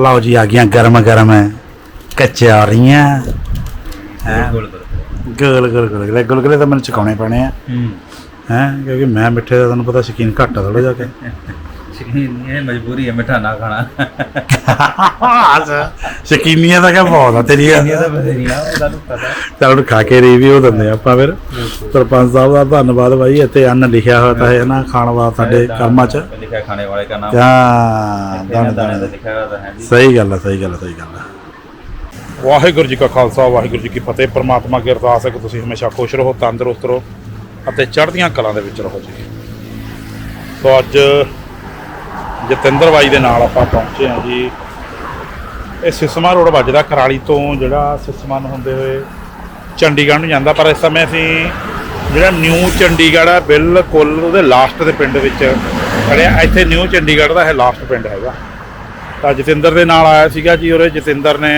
ਲਓ ਜੀ ਆ ਗਈਆਂ ਗਰਮ ਗਰਮ ਕਚੌਰੀਆਂ ਹੈਂ? ਗੋਲ ਗਲ ਗਲ ਗਲ। ਗਲ ਗੁਲਗੁਲੇ ਤਾਂ ਮੈਨੂੰ ਚਕਾਉਣੇ ਪੈਣੇ ਆ। ਹੂੰ। ਹੈ? ਕਿਉਂਕਿ ਮੈਂ ਮਿੱਠੇ ਦਾ ਤੁਹਾਨੂੰ ਪਤਾ ਸ਼ੌਕੀਨ ਘੱਟ ਆ ਥੋੜਾ ਜਿਹਾ ਕਿ। ਸ਼ਕੀਨ ਇਹ ਮਜਬੂਰੀ ਹੈ ਮਿੱਠਾ ਨਾ ਖਾਣਾ। ਸ਼ੌਕੀਨੀਆਂ ਦਾ ਕਿਆ ਬਹੁਤ ਆ ਤੇਰੀਆਂ? ਇਹ ਤਾਂ ਬਥੇਰੀਆਂ ਉਹ ਤੁਹਾਨੂੰ ਪਤਾ। ਚਲ ਹੁਣ ਖਾ ਕੇ ਰਿਵਿਊ ਦਿੰਦੇ ਆਪਾਂ ਫਿਰ। ਸਰਪੰਚ ਸਾਹਿਬ ਦਾ ਧੰਨਵਾਦ ਬਾਈ ਇੱਥੇ ਅੰਨ ਲਿਖਿਆ ਹੋਇਆ ਤਾਂ ਹੈ ਨਾ ਖਾਣ ਵਾਸਤੇ ਸਾਡੇ ਕਰਮਾਂ 'ਚ। ਲਿਖਿਆ ਖਾਣੇ ਵਾਲੇ ਦਾ ਨਾਮ। ਜਾਂ ਦਾਣੇ ਦਨ ਦਾਣੇ ਦਾ ਦਨ ਲਿਖਿਆ ਹੋਇਆ ਤਾਂ ਹੈ ਜੀ ਸਹੀ ਗੱਲ ਹੈ ਸਹੀ ਗੱਲ ਹੈ ਸਹੀ ਗੱਲ ਹੈ ਵਾਹਿਗੁਰੂ ਜੀ ਕਾ ਖਾਲਸਾ ਵਾਹਿਗੁਰੂ ਜੀ ਕੀ ਫਤਿਹ। ਪ੍ਰਮਾਤਮਾ ਅੱਗੇ ਅਰਦਾਸ ਹੈ ਕਿ ਤੁਸੀਂ ਹਮੇਸ਼ਾ ਖੁਸ਼ ਰਹੋ ਤੰਦਰੁਸਤ ਰਹੋ ਅਤੇ ਚੜ੍ਹਦੀਆਂ ਕਲਾਂ ਦੇ ਵਿੱਚ ਰਹੋ ਜੀ। ਸੋ ਅੱਜ ਜਤਿੰਦਰ ਬਾਈ ਦੇ ਨਾਲ ਆਪਾਂ ਪਹੁੰਚੇ ਹਾਂ ਜੀ। ਇਹ ਸਿਸਮਾ ਰੋਡ ਵੱਜਦਾ ਕਰਾਲੀ ਤੋਂ, ਜਿਹੜਾ ਸਿਸਮਾ ਨੂੰ ਹੁੰਦੇ ਹੋਏ ਚੰਡੀਗੜ੍ਹ ਨੂੰ ਜਾਂਦਾ। ਪਰ ਇਸ ਸਮੇਂ ਅਸੀਂ ਜਿਹੜਾ ਨਿਊ ਚੰਡੀਗੜ੍ਹ ਹੈ ਬਿਲਕੁਲ ਉਹਦੇ ਲਾਸਟ ਦੇ ਪਿੰਡ ਵਿੱਚ ਖੜੇ ਇੱਥੇ ਨਿਊ ਚੰਡੀਗੜ੍ਹ ਦਾ ਇਹ ਲਾਸਟ ਪਿੰਡ ਹੈਗਾ। ਤਾਂ ਜਤਿੰਦਰ ਦੇ ਨਾਲ ਆਇਆ ਸੀਗਾ ਜੀ ਉਹਦੇ ਜਤਿੰਦਰ ਨੇ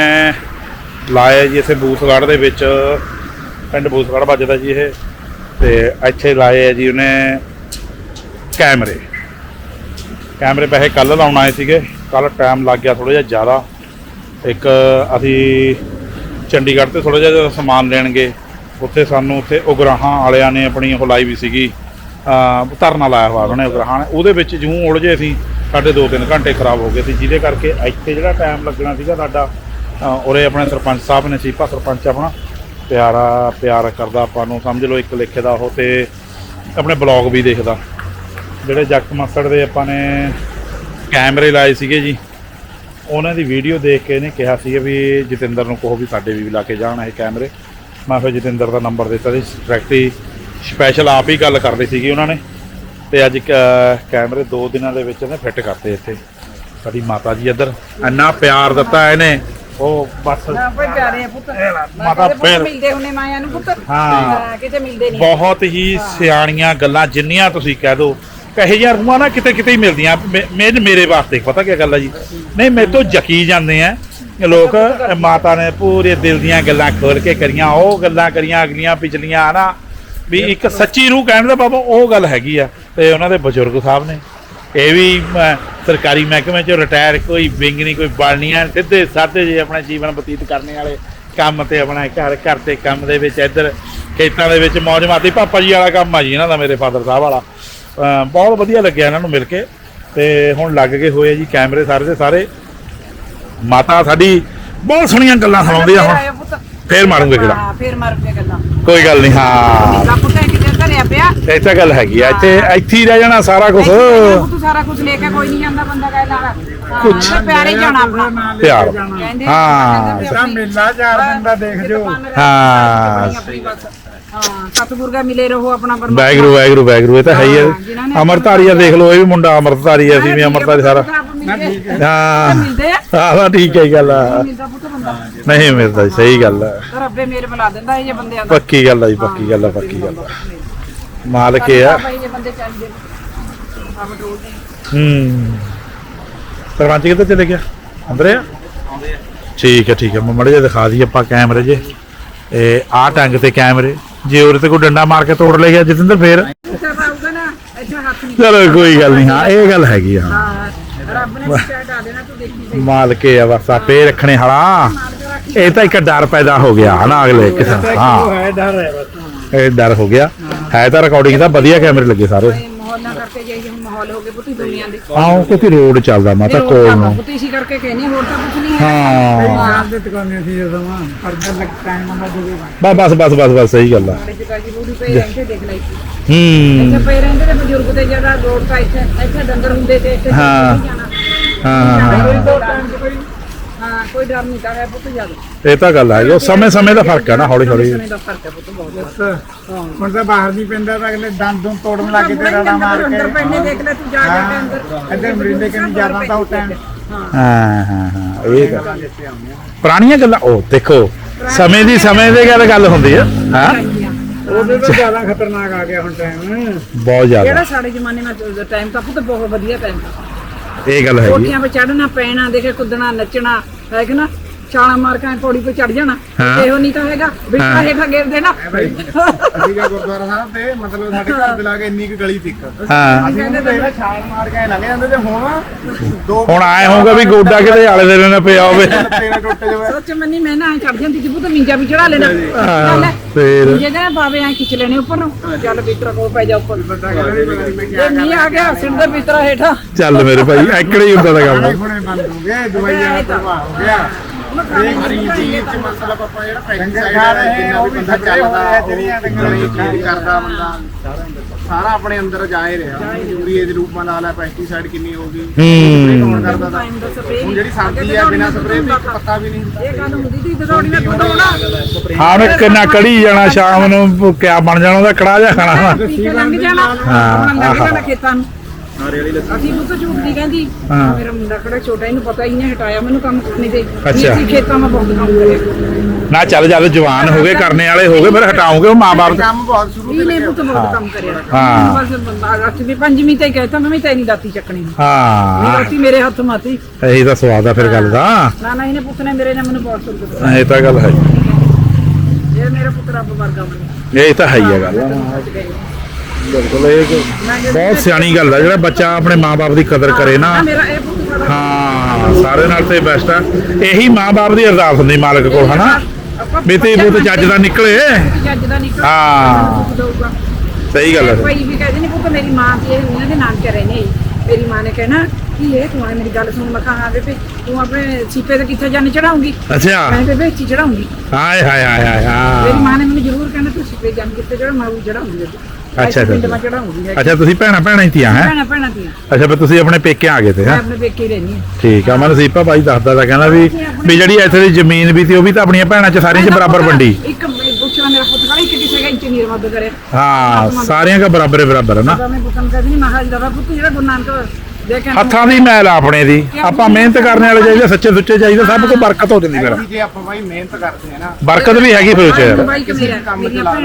ਲਾਇਆ ਜੀ ਇੱਥੇ ਬੂਸਗੜ੍ਹ ਦੇ ਵਿੱਚ। ਪਿੰਡ ਬੂਸਗੜ੍ਹ ਵੱਜਦਾ ਜੀ ਇਹ। ਤੇ ਇੱਥੇ ਲਾਏ ਆ ਜੀ ਉਹਨੇ ਕੈਮਰੇ। ਕੈਮਰੇ ਪੈਸੇ ਕੱਲ ਲਾਉਣ ਆਏ ਸੀਗੇ। ਕੱਲ ਟਾਈਮ ਲੱਗ ਗਿਆ ਥੋੜਾ ਜਿਹਾ ਜ਼ਿਆਦਾ। ਇੱਕ ਅਸੀਂ ਚੰਡੀਗੜ੍ਹ ਤੇ ਥੋੜਾ ਜਿਹਾ ਜਦੋਂ ਸਮਾਨ ਲੈਣਗੇ ਉੱਥੇ ਸਾਨੂੰ ਉੱਥੇ ਉਗਰਾਹਾਂ ਵਾਲਿਆਂ ਨੇ ਆਪਣੀ ਉਹ ਲਾਈ ਵੀ ਸੀਗੀ। ਧਰਨਾ ਲਾਇਆ ਹੋਇਆ ਉਹਨੇ ਉਗਰਾਹਾਂ ਨੇ। ਉਹਦੇ ਵਿੱਚ ਜੂੰ ਉਲਝੇ ਸੀ ਸਾਡੇ 2-3 ਘੰਟੇ ਖਰਾਬ ਹੋ ਗਏ ਸੀ, ਜਿਹਦੇ ਕਰਕੇ ਇੱਥੇ ਜਿਹੜਾ ਟਾਈਮ ਲੱਗਣਾ ਸੀਗਾ ਸਾਡਾ ਉਰੇ ਆਪਣੇ ਸਰਪੰਚ ਸਾਹਿਬ ਨੇ ਸੀਪਾ ਸਰਪੰਚ ਆਪਣਾ, ਪਿਆਰਾ, ਪਿਆਰ ਕਰਦਾ ਆਪਾਂ ਨੂੰ, ਸਮਝ ਲਓ ਇੱਕ ਲਿਖੇ ਦਾ ਉਹ ਤੇ ਆਪਣੇ ਬਲੌਗ ਵੀ ਦੇਖਦਾ। ਜਿਹੜੇ ਜਗਤ ਮਸੜ ਦੇ ਆਪਾਂ ਨੇ ਕੈਮਰੇ ਲਾਏ ਸੀਗੇ ਜੀ ਉਹਨਾਂ ਦੀ ਵੀਡੀਓ ਦੇਖ ਕੇ ਇਹਨੇ ਕਿਹਾ ਸੀ ਵੀ ਜਤਿੰਦਰ ਨੂੰ ਕਹੋ ਵੀ ਸਾਡੇ ਵੀ ਲਾ ਕੇ ਜਾਣ ਇਹ ਕੈਮਰੇ। ਮੈਂ ਫਿਰ ਜਤਿੰਦਰ ਦਾ ਨੰਬਰ ਦਿੱਤਾ ਸੀ ਡਾਇਰੈਕਟਲੀ ਸਪੈਸ਼ਲ ਆਪ ਹੀ ਗੱਲ ਕਰਦੇ ਸੀਗੇ ਉਹਨਾਂ ਨੇ ਤੇ ਅੱਜ ਕੈਮਰੇ 2 ਦਿਨਾਂ ਦੇ ਵਿੱਚ ਇਹਨੇ ਫਿੱਟ ਕਰਤੇ ਇੱਥੇ। ਸਾਡੀ ਮਾਤਾ ਜੀ ਇੱਧਰ ਇੰਨਾ ਪਿਆਰ ਦਿੱਤਾ ਇਹਨੇ। ਉਹ ਬਸ ਨਾ ਕੋਈ ਪਿਆਰੇ ਆ ਪੁੱਤ। ਮਾਤਾ ਪੁੱਤ ਫਿਰ- ਮਿਲਦੇ ਹੁੰਨੇ ਮਾਇਆ ਨੂੰ ਪੁੱਤ। ਹਾਂ। ਕਿਤੇ ਮਿਲਦੇ ਨਹੀਂ। ਬਹੁਤ ਹੀ। ਸਿਆਣੀਆਂ ਗੱਲਾਂ ਜਿੰਨੀਆਂ ਤੁਸੀਂ ਕਹਿ ਦੋ ਕਹੇ ਯਾਰ ਰੂਹਾਂ ਨਾ ਕਿਤੇ ਕਿਤੇ ਹੀ ਮਿਲਦੀਆਂ। ਮੈਂ ਮੇਰੇ ਮੇਰੇ ਵਾਸਤੇ, ਪਤਾ ਕੀ ਗੱਲ ਹੈ ਜੀ? ਨਹੀਂ, ਮੇਰੇ ਤੋਂ ਜਕੀ ਜਾਂਦੇ ਆ। ਲੋਕ ਮਾਤਾ ਨੇ ਪੂਰੇ ਦਿਲ ਦੀਆਂ ਗੱਲਾਂ ਖੋਲ ਕੇ ਕਰੀਆਂ, ਉਹ ਗੱਲਾਂ ਕਰੀਆਂ ਅਗਲੀਆਂ ਪਿਛਲੀਆਂ ਨਾ ਵੀ ਇੱਕ ਸੱਚੀ ਰੂਹ ਕਹਿਣ ਦਾ ਬਾਬਾ, ਉਹ ਗੱਲ ਹੈਗੀ ਆ। ਤੇ ਉਹਨਾਂ ਦੇ ਬਜ਼ੁਰਗ ਸਾਹਿਬ ਨੇ। ਇਹ ਵੀ ਸਰਕਾਰੀ ਮਹਿਕਮੇ ਚੋਂ ਰਿਟਾਇਰ, ਕੋਈ ਵਿੰਗ ਨਹੀਂ, ਕੋਈ ਬਲ ਸਿੱਧੇ ਸਾਦੇ ਜੇ ਆਪਣਾ ਜੀਵਨ ਬਤੀਤ ਕਰਨ ਵਾਲੇ, ਕੰਮ ਤੇ ਆਪਣਾ ਘਰ ਘਰ ਤੇ ਕੰਮ ਦੇ ਵਿੱਚ, ਇੱਧਰ ਖੇਤਾਂ ਦੇ ਵਿੱਚ ਮੌਜ ਮਾਤੀ ਪਾਪਾ ਜੀ ਵਾਲਾ ਕੰਮ ਆ ਜੀ, ਇਹਨਾਂ ਦਾ ਮੇਰੇ ਫਾਦਰ ਸਾਹਿਬ ਵਾਲਾ। ਬਹੁਤ ਵਧੀਆ ਲੱਗਿਆ ਇਹਨਾਂ ਨੂੰ ਮਿਲ ਕੇ ਤੇ ਹੁਣ ਲੱਗ ਗਏ ਹੋਏ ਆ ਜੀ ਕੈਮਰੇ ਸਾਰੇ ਦੇ ਸਾਰੇ। ਮਾਤਾ ਸਾਡੀ ਬਹੁਤ ਸੋਹਣੀਆਂ ਗੱਲਾਂ ਸੁਣਾਉਂਦੀ ਆ ਹੁਣ। ਫੇਰ ਮਾਰੂਗੇ ਕਿਹੜਾ? ਹਾਂ ਫੇਰ ਮਾਰੂਗੇ ਗੱਲਾਂ। ਕੋਈ ਗੱਲ ਨਹੀਂ ਹਾਂ। ਕਿਤੇ ਧਰਿਆ ਪਿਆ। ਤਾਂ ਗੱਲ ਹੈਗੀ ਆ ਇੱਥੇ ਇੱਥੇ ਹੀ ਰਹਿ ਜਾਣਾ ਸਾਰਾ ਕੁਝ ਤੂੰ ਸਾਰਾ ਕੁਝ ਲੈ ਕੇ ਕੋਈ ਨਹੀਂ ਜਾਂਦਾ ਬੰਦਾ ਕਹਿ ਨਾਲ ਕੁਛ। ਕੁਝ ਪਿਆਰੇ ਜਾਣਾ ਆਪਣਾ। ਪਿਆਰ ਹਾਂ। ਮੇਲਾ ਚਾਰ ਦਿਨ ਦਾ ਦੇਖ ਜੋ ਹਾਂ। ਆਪਣੀ- ਆਪਣੀ ਬਸ। ਹਾਂ ਸਤਿਗੁਰ ਦਾ ਮਿਲੇ ਰਹੋ ਆਪਣਾ ਪਰਮਾਤਮਾ। ਵੈਗਰੂ ਵੈਗਰੂ ਵੈਗਰੂ ਇਹ ਤਾਂ ਹੈ ਹੀ ਹਾਂ, ਹੈ ਜਿਨ੍ਹਾਂ ਨੇ ਅਮਰਤਾਰੀ ਆ ਦੇਖ ਲਓ ਇਹ ਵੀ ਮੁੰਡਾ ਅਮਰਤਾਰੀ ਆ ਅਸੀਂ ਵੀ ਅਮਰਤਾਰੀ ਸਾਰਾ। ਹਾਂ ਹਾਂ। ਮਿਲਦੇ ਆ। ਹਾਂ ਹਾਂ, ਠੀਕ ਹੈ ਗੱਲ ਆ। ਮਿਲਦਾ ਪੁੱਤ ਬੰਦਾ। ਨਹੀਂ ਮਿਲਦਾ ਜੀ, ਸਹੀ ਗੱਲ ਆ। ਤਾਂ ਰੱਬੇ ਮੇਰੇ ਬੁਲਾ ਦਿੰਦਾ ਇਹ ਜੇ ਬੰਦਿਆਂ ਦਾ। ਪੱਕੀ ਗੱਲ ਆ ਜੀ ਪੱਕੀ ਗੱਲ ਆ ਪੱਕੀ ਗੱਲ ਆ। ਮਾਲਕ ਇਹ ਆ। ਭਾਈ ਜੇ ਬੰਦੇ ਚਾਹੀਦੇ ਆ ਬਟੋਲ ਦੇ ਹੂੰ। ਸਰਪੰਚ ਕਿੱਥੇ ਚਲੇ ਗਿਆ? ਅੰਦਰ ਆ? ਠੀਕ ਹੈ ਠੀਕ ਹੈ ਮਮੜੇ ਜੇ ਦਿਖਾ ਦਈਏ ਆਪਾਂ ਕੈਮਰੇ ਜੇ। ਇਹ ਆ ਟੰਗ ਤੇ ਕੈਮਰੇ। ਜੇ ਉਰੇ ਤੇ ਕੋਈ ਡੰਡਾ ਮਾਰ ਕੇ ਤੋੜ ਲੈ ਗਿਆ ਜਤਿੰਦਰ ਫੇਰ? ਚਲੋ ਕੋਈ ਗੱਲ ਨਹੀਂ ਹਾਂ ਇਹ ਗੱਲ ਹੈਗੀ ਆ ਰੱਬ ਨੇ ਦੇਣਾ ਤੂੰ ਦੇਖੀ ਮਾਲਕੇ ਆ ਬਸ ਆਪੇ ਰੱਖਣੇ ਹਲਾ। ਇਹ ਤਾਂ ਇੱਕ ਡਰ ਪੈਦਾ ਹੋ ਗਿਆ ਹਨਾ ਅਗਲੇ ਕਿਸਮ ਹਾਂ। ਹੈ ਡਰ ਹੈ ਬਸ। ਇਹ ਡਰ ਹੋ ਗਿਆ। ਹੈ ਤਾਂ ਰਿਕਾਰਡਿੰਗ ਦਾ ਵਧੀਆ ਕੈਮਰੇ ਲੱਗੇ ਸਾਰੇ। ਮਾਹੌਲ ਨਾ ਕਰਕੇ ਜਾਈਏ ਹੁਣ ਮਾਹੌਲ ਹੋ ਗਏ ਪੁੱਤੀ ਦੁਨੀਆ ਦੇ। ਆਹ ਕਿਉਂਕਿ ਰੋਡ ਚੱਲਦਾ ਮੈਂ ਤਾਂ ਕੋਲ ਨੂੰ। ਪੁੱਤੀ ਇਸੀ ਕਰਕੇ ਕਹਿੰਦੇ ਹੋਰ ਤਾਂ ਕੁਝ ਨਹੀਂ ਹੈ। ਹਾਂ। ਦੇ ਦੁਕਾਨੇ ਸੀ ਜਦੋਂ ਪਰ ਜਦ ਲੱਗ ਟਾਈਮ ਆਉਂਦਾ ਜਦੋਂ। ਬਸ ਬਸ ਬਸ ਬਸ ਸਹੀ ਗੱਲ ਆ। ਸਾਡੇ ਜਗਾ ਜੀ ਬੂੜੀ ਪਈ ਰਹਿੰਦੇ ਦੇਖ ਲਈ। ਹੂੰ। ਇੱਥੇ ਪਏ ਰਹਿੰਦੇ ਤੇ ਬਜ਼ੁਰਗ ਤੇ ਜਿਹੜਾ ਰੋਡ ਤਾਂ ਇੱਥੇ ਇੱਥੇ ਡੰਗਰ ਹੁੰਦੇ ਤੇ ਇੱਥੇ ਹਾਂ। ਹਾਂ ਹਾਂ, ਹਾਂ। ਹਾਂ। ਕੋਈ ਡਰ ਨਹੀਂ ਤਾਂ ਹੈ ਪੁੱਤ ਜਦ ਇਹ ਤਾਂ ਗੱਲ ਹੈ ਉਹ ਸਮੇਂ ਸਮੇਂ ਦਾ ਫ਼ਰਕ ਹੈ ਨਾ ਹੌਲੀ ਹੌਲੀ। ਸਮੇਂ ਦਾ ਫ਼ਰਕ ਹੈ ਪੁੱਤ ਬਹੁਤ ਹੁਣ ਤਾਂ ਬਾਹਰ ਨਹੀਂ ਪੈਂਦਾ ਤਾਂ ਅਗਲੇ ਦੰਦ ਦੰਦ ਤੋੜਨ ਲੱਗੇ ਤੇ ਰੜਾ ਮਾਰ ਕੇ। ਅੰਦਰ ਪੈਣੇ ਦੇਖ ਲੈ ਤੂੰ ਜਾ ਜਾ ਕੇ ਅੰਦਰ। ਇੱਧਰ ਮਰੀਂਦੇ ਕਿ ਨਹੀਂ ਜ਼ਿਆਦਾ ਤਾਂ ਉਹ ਟਾਈਮ ਹਾਂ। ਹਾਂ ਹਾਂ ਇਹ ਗੱਲ ਪੁਰਾਣੀਆਂ ਗੱਲਾਂ ਉਹ ਦੇਖੋ ਸਮੇਂ ਦੀ ਸਮੇਂ ਦੇ ਗੱਲ ਗੱਲ ਹੁੰਦੀ ਆ ਹਾਂ। ਉਹਦੇ ਤੋਂ ਜ਼ਿਆਦਾ ਖਤਰਨਾਕ ਆ ਗਿਆ ਹੁਣ ਟਾਈਮ ਬਹੁਤ ਜ਼ਿਆਦਾ। ਜਿਹੜਾ ਸਾਡੇ ਜ਼ਮਾਨੇ ਵਿੱਚ ਟਾਈਮ ਤਾਂ ਬਹੁਤ ਵਧੀਆ ਟਾਈਮ ਇਹ ਗੱਲ ਹੈਗੀ। ਕੋਠੀਆਂ 'ਤੇ ਚੜਨਾ ਪੈਣਾ ਦੇਖੇ ਕੁੱਦਣਾ ਨੱਚਣਾ ਹੈ ਕਿ ਨਾ ਛਾਲਾ ਮਾਰ ਕੇ ਪੌੜੀ ਤੇ ਚੜ ਜਾਣਾ। ਹਾਂ। ਇਹੋ ਨਹੀਂ ਤਾਂ ਹੈਗਾ ਵੀ ਹਾਂ। ਤਾਂ ਹੇਠਾਂ ਗੇਰ ਦੇਣਾ ਅਸੀਂ ਕਿਹਾ ਗੁਰਦੁਆਰਾ ਸਾਹਿਬ ਤੇ ਮਤਲਬ ਸਾਡੇ ਘਰ ਦੇ ਲਾਗੇ ਇੰਨੀ ਕੁ ਗਲੀ ਤਿੱਕ ਹਾਂ। ਅਸੀਂ ਉਹਨੂੰ ਦੇਖਿਆ ਛਾਲ ਮਾਰ ਕੇ ਲੰਘ ਜਾਂਦੇ ਤੇ ਹੁਣ ਦੋ ਹੁਣ ਆਏ ਹੋਊਗਾ ਵੀ ਗੋਡਾ ਕਿਤੇ ਆਲੇ ਦੇ ਨਾ ਪਿਆ ਹੋਵੇ। ਤੇਰਾ ਟੁੱਟ ਜਾਵੇ। ਸੱਚ ਮੰਨੀ ਮੈਂ ਨਾ ਚੜ ਜਾਂਦੀ ਸੀ ਪੁੱਤ ਮਿੰਜਾ ਵੀ ਚੜਾ ਲੈਣਾ। ਹਾਂ, ਚੱਲ ਫੇਰ। ਜੇ ਨਾ ਪਾਵੇ ਆ ਖਿੱਚ ਲੈਣੇ ਉੱਪਰ ਨੂੰ। ਚੱਲ ਬਿਸਤਰਾ ਕੋਲ ਪੈ ਜਾ ਉੱਪਰ। ਬੰਦਾ ਕਹਿੰਦਾ ਵੀ ਪਤਾ ਨੀ ਮੈਂ ਕੀ ਜੇ ਮੀਂਹ ਆ ਗਿਆ ਸਿਰ ਦੇ ਬਿਸਤਰਾ ਹੇਠਾਂ। ਚੱਲ ਮੇਰੇ ਭਾਈ ਐਕੜੇ ਹੀ ਹੁੰਦਾ ਦਾ ਕੰਮ। ਖੁਣੇ ਬੰਦ ਹੋ ਗਏ ਦਵਾਈਆਂ ਦਾ ਪ੍ਰਭਾਵ ਹੋ ਗਿਆ। ਇਹ ਗਰੀਬ ਚ ਮਤਲਬ ਆਪਾਂ ਜਿਹੜਾ ਪੈਸੇ ਖਾ ਰਹੇ ਉਹ ਵੀ ਬੰਦਾ ਚੱਲਦਾ ਜਿਹੜੀਆਂ ਡੰਗਰ ਕਰਦਾ ਬੰਦਾ ਸਾਰਾ ਆਪਣੇ ਅੰਦਰ ਜਾ ਹੀ ਰਿਹਾ ਯੂਰੀਏ ਦੇ ਰੂਪ ਨਾਲ ਲੈ ਪੈਸਟੀਸਾਈਡ ਕਿੰਨੀ ਹੋ ਗਈ ਹੂੰ ਕੌਣ ਕਰਦਾ ਤਾਂ ਟਾਈਮ ਦਾ ਸਪਰੇਅ ਹੁਣ ਜਿਹੜੀ ਸਬਜ਼ੀ ਆ ਬਿਨਾਂ ਸਪਰੇਅ ਦੇ ਇੱਕ ਪੱਤਾ ਵੀ ਨਹੀਂ ਇਹ ਗੱਲ ਹੁੰਦੀ ਸੀ ਦਰੋੜੀ ਨਾਲ ਦਰੋੜਾ ਹਾਂ ਉਹਨੇ ਕਿੰਨਾ ਕੜੀ ਜਾਣਾ ਸ਼ਾਮ ਨੂੰ ਕਿਆ ਬਣ ਜਾਣਾ ਉਹਦਾ ਕੜਾ ਜਾ ਖਾਣਾ ਲੰਘ ਜਾਣਾ ਹਾਂ, ਆਪਣਾ ਲੰਘ ਆਹਾ। ਜਾਣਾ ਖੇਤਾਂ ਨੂੰ ਅਸੀਂ ਉਹ ਤਾਂ ਝੂਠ ਨਹੀਂ ਕਹਿੰਦੀ। ਹਾਂ। ਮੇਰਾ ਮੁੰਡਾ ਕਿਹੜਾ ਛੋਟਾ ਇਹਨੂੰ ਪਤਾ ਹੀ ਨਹੀਂ ਹਟਾਇਆ ਮੈਨੂੰ ਕੰਮ ਕਰਨੇ ਦੇ। ਵੀ ਅੱਛਾ। ਅਸੀਂ ਖੇਤਾਂ 'ਮੈਂ ਬਹੁਤ ਕੰਮ ਕਰਿਆ। ਨਾ ਚੱਲ ਜਦ ਜਵਾਨ ਹੋ ਗਏ ਕਰਨੇ ਵਾਲੇ ਹੋ ਗਏ ਫਿਰ ਹਟਾਉਂਗੇ ਉਹ ਮਾਂ-ਬਾਪ ਦੇ ਕੰਮ ਬਹੁਤ ਸ਼ੁਰੂ ਵੀ ਨੇ ਪੁੱਤ ਬਹੁਤ ਕੰਮ ਕਰਿਆ। ਹਾਂ। ਬਸ ਅੱਠਵੀਂ ਪੰਜਵੀਂ ਤੇ ਕਹਿਤਾ ਮੈਂ ਵੀ ਤੈ ਨਹੀਂ ਦਾਤੀ ਚੱਕਣੀ। ਮੇਰੀ ਹਾਂ ਦਾਤੀ ਮੇਰੇ ਹੱਥ ਮਾਤੀ। ਇਹੀ ਤਾਂ ਸਵਾਦ ਆ ਫਿਰ ਗੱਲ ਦਾ। ਨਾ ਨਾ ਇਹਨੇ ਪੁੱਤ ਨੇ ਮੇਰੇ ਨੇ ਮੈਨੂੰ ਬਹੁਤ ਸੁਣ ਦਿੱਤਾ। ਇਹ ਤਾਂ ਗੱਲ ਹੈ। ਇਹ ਮੇਰਾ ਪੁੱਤ ਰੱਬ ਵਰਗਾ ਮੈਨੂੰ ਇਹ ਤਾਂ ਹੈ ਹੀ ਆ ਗੱਲ। ਬਿਲਕੁਲ ਇਹ ਬਹੁਤ ਸਿਆਣੀ ਗੱਲ ਆ ਜਿਹੜਾ ਬੱਚਾ ਆਪਣੇ ਮਾਂ-ਬਾਪ ਦੀ ਕਦਰ ਕਰੇ ਨਾ। ਹਾਂ ਸਾਰੇ ਨਾਲ ਤੇ ਬੈਸਟ ਆ। ਇਹੀ ਮਾਂ-ਬਾਪ ਦੀ ਅਰਦਾਸ ਹੁੰਦੀ ਮਾਲਕ ਕੋਲ ਹਨਾ? ਆਪਾਂ ਵੀ ਤੇ ਪੁੱਤ ਚੱਜ ਦਾ ਨਿਕਲੇ। ਜੱਜ ਦਾ ਨਿਕਲ ਹਾਂ। ਸਹੀ ਗੱਲ ਹੈ ਭਾਈ ਵੀ ਕਹਿੰਦੇ ਨੇ ਪੁੱਤ ਮੇਰੀ ਮਾਂ ਤੇ ਇਹਨਾਂ ਦੇ ਨਾਮ ਚ ਰਹਿੰਦੇ ਮੇਰੀ ਮਾਂ ਨੇ ਕਹਿਣਾ ਕੀ ਇਹ ਤੂੰ ਮੇਰੀ ਗੱਲ ਸੁਣ ਮੈਂ ਕਹਾ ਬੇਬੇ ਤੂੰ ਆਪਣੇ ਸੀਪੇ ਤੇ ਕਿੱਥੇ ਜਾਣੀ ਚੜਾਉਂਗੀ? ਅੱਛਾ। ਮੈਂ ਬੇਬੇ ਇੱਥੇ ਚੜਾਉਂਗੀ। ਹਾਏ ਹਾਏ ਹਾਏ ਹਾਏ ਮੇਰੀ ਮਾਂ ਨੇ ਮੈਨੂੰ ਜ਼ਰੂਰ ਕਹਿਣਾ ਤੂੰ ਸੀਪੇ ਜਾਣ ਕਿੱਥੇ ਚੜਾ ਮੈਂ ਉਹ ਚੜਾਉਂਗੀ ਅੱਛਾ, ਪਿੰਡ ਅੱਛਾ। ਤੁਸੀਂ ਭੈਣਾ ਭੈਣਾ ਹੀ ਤੀਆਂ ਹੈ? ਭੈਣਾ ਭੈਣਾ ਦੀਆਂ ਅੱਛਾ ਫਿਰ ਤੁਸੀਂ ਆਪਣੇ ਪੇਕੇ ਆ ਗਏ ਤੇ ਮੈਂ ਹੈ? ਆਪਣੇ ਪੇਕੇ ਹੀ ਰਹਿੰਦੀ ਹਾਂ। ਠੀਕ ਆ ਮੈਨੂੰ ਸੀਪਾ ਭਾਈ ਦੱਸਦਾ ਤਾਂ ਕਹਿੰਦਾ ਵੀ ਵੀ ਜਿਹੜੀ ਇੱਥੇ ਦੀ ਜ਼ਮੀਨ ਵੀ ਸੀ ਉਹ ਵੀ ਤਾਂ ਆਪਣੀਆਂ ਭੈਣਾਂ ਚ ਸਾਰੀਆਂ ਚ ਬਰਾਬਰ ਵੰਡੀ। ਇੱਕ ਪੁੱਛਣਾ ਮੇਰਾ ਪੁੱਤ ਕਹਿੰਦਾ ਇੱਕ ਕਿਸੇ ਦਾ ਇੰਚ ਨਹੀਂ ਮਦਦ ਕਰੇ। ਹਾਂ ਸਾਰਿਆਂ ਦਾ ਬਰਾਬਰ ਹੀ ਬਰਾਬਰ ਹੈ ਨਾ। ਮੈਂ ਪੁੱਤਨ ਕਹਿੰਦੀ ਮਹਾਰਾਜ ਦਾ ਪੁੱਤ ਜਿਹੜਾ ਗੁਰੂ ਨਾਨਕ ਕੇ ਹੱਥਾਂ ਦੀ ਮੈਲ ਆ ਆਪਣੇ ਦੀ। ਆਪਾਂ ਮਿਹਨਤ ਕਰਨ ਵਾਲੇ ਚਾਹੀਦੇ ਸੱਚੇ ਸੁੱਚੇ ਚਾਹੀਦੇ ਸਭ ਕੋ ਬਰਕਤ ਹੋ ਜਾਂਦੀ ਫਿਰ। ਵੀ ਜੇ ਆਪਾਂ ਬਾਈ ਮਿਹਨਤ ਕਰਦੇ ਆ ਨਾ। ਬਰਕਤ ਵੀ ਹੈਗੀ ਫਿਰ ਉਹ ਚ। ਯਾਰ ਮੇਰਾ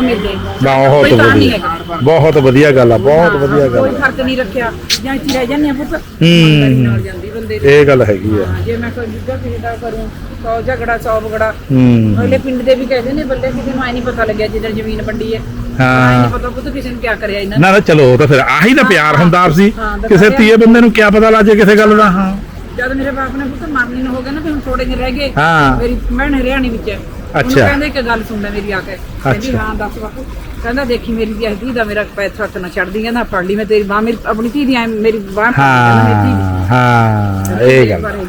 ਮੇਰੇ ਬਹੁਤ ਵਧੀਆ। ਬਹੁਤ ਵਧੀਆ ਗੱਲ ਆ ਬਹੁਤ ਵਧੀਆ ਗੱਲ ਕੋਈ ਫ਼ਰਕ ਨਹੀਂ ਰੱਖਿਆ। ਜਾਂ ਇੱਥੇ ਰਹਿ ਜਾਂਦੇ ਆ ਪੁੱਤ। ਹੂੰ। ਨਾਲ ਜਾਂਦੀ ਬੰਦੇ ਦੀ। ਇਹ ਗੱਲ ਹੈਗੀ ਆ। ਹਾਂ, ਜੇ ਮੈਂ ਕੋਈ ਜਿੱਦਾਂ ਕਿਸੇ ਦਾ ਕਰੂੰ ਸੌ ਝਗੜਾ ਸੌ ਬਗੜਾ ਹੂੰ। ਅਗਲੇ ਪਿੰਡ ਦੇ ਵੀ ਕਹਿੰਦੇ ਨੇ ਬੱਲੇ ਕਿਸੇ ਨੂੰ ਐ ਨਹੀਂ ਪਤਾ ਲੱਗਿਆ ਜਿੱਦਾਂ ਜ਼ਮੀਨ ਵੰਡੀ ਹੈ। ਹਾਂ। ਐ ਨਹੀਂ ਪਤਾ ਪੁੱਤ ਕਿਸੇ ਨੇ ਕੀ ਕਰਿਆ ਇਹਨਾਂ ਨੇ ਚਲੋ ਉਹ ਤਾਂ ਫਿਰ ਆਹੀ ਤਾਂ ਪਿਆਰ ਹੁੰਦਾ ਆਪਸੀ ਕਿਸੇ। ਤੀਏ ਬੰਦੇ ਨੂੰ ਕੀ ਪਤਾ ਲੱਜੇ ਕਿਸੇ ਗੱਲ ਦਾ ਹਾਂ ਜਦ ਮੇਰੇ ਬਾਪ ਨੇ ਪੁੱਤ ਮਾਰਨੀ ਨੂੰ ਹੋ ਗਿਆ ਨਾ ਹੁਣ ਥੋੜੇ ਜਿਹੇ ਰਹਿ ਗਏ ਹਾਂ। ਮੇਰੀ ਭੈਣ ਹਰਿਆਣੀ ਵਿੱਚ ਹੈ ਅੱਛਾ। ਕਹਿੰਦੇ ਇੱਕ ਗੱਲ ਸੁਣ ਲੈ ਮੇਰੀ ਆ ਕੇ ਕਹਿੰਦੀ। ਹਾਂ ਦੱਸ ਬਾਪੂ ਕਹਿੰਦਾ ਦੇਖੀ ਮੇਰੀ ਧੀ ਦਾ ਮੇਰਾ ਪੈਰ ਹੱਥ ਨਾ ਛੱਡਦੀ ਕਹਿੰਦਾ ਫੜ ਲਈ ਮੈਂ ਤੇਰੀ ਬਾਹ ਮੇਰੀ ਆਪਣੀ ਧੀ ਦੀ ਐਂ ਮੇਰੀ ਬਾਹ ਹਾਂ ਹਾਂ ਇਹ ਗੱਲ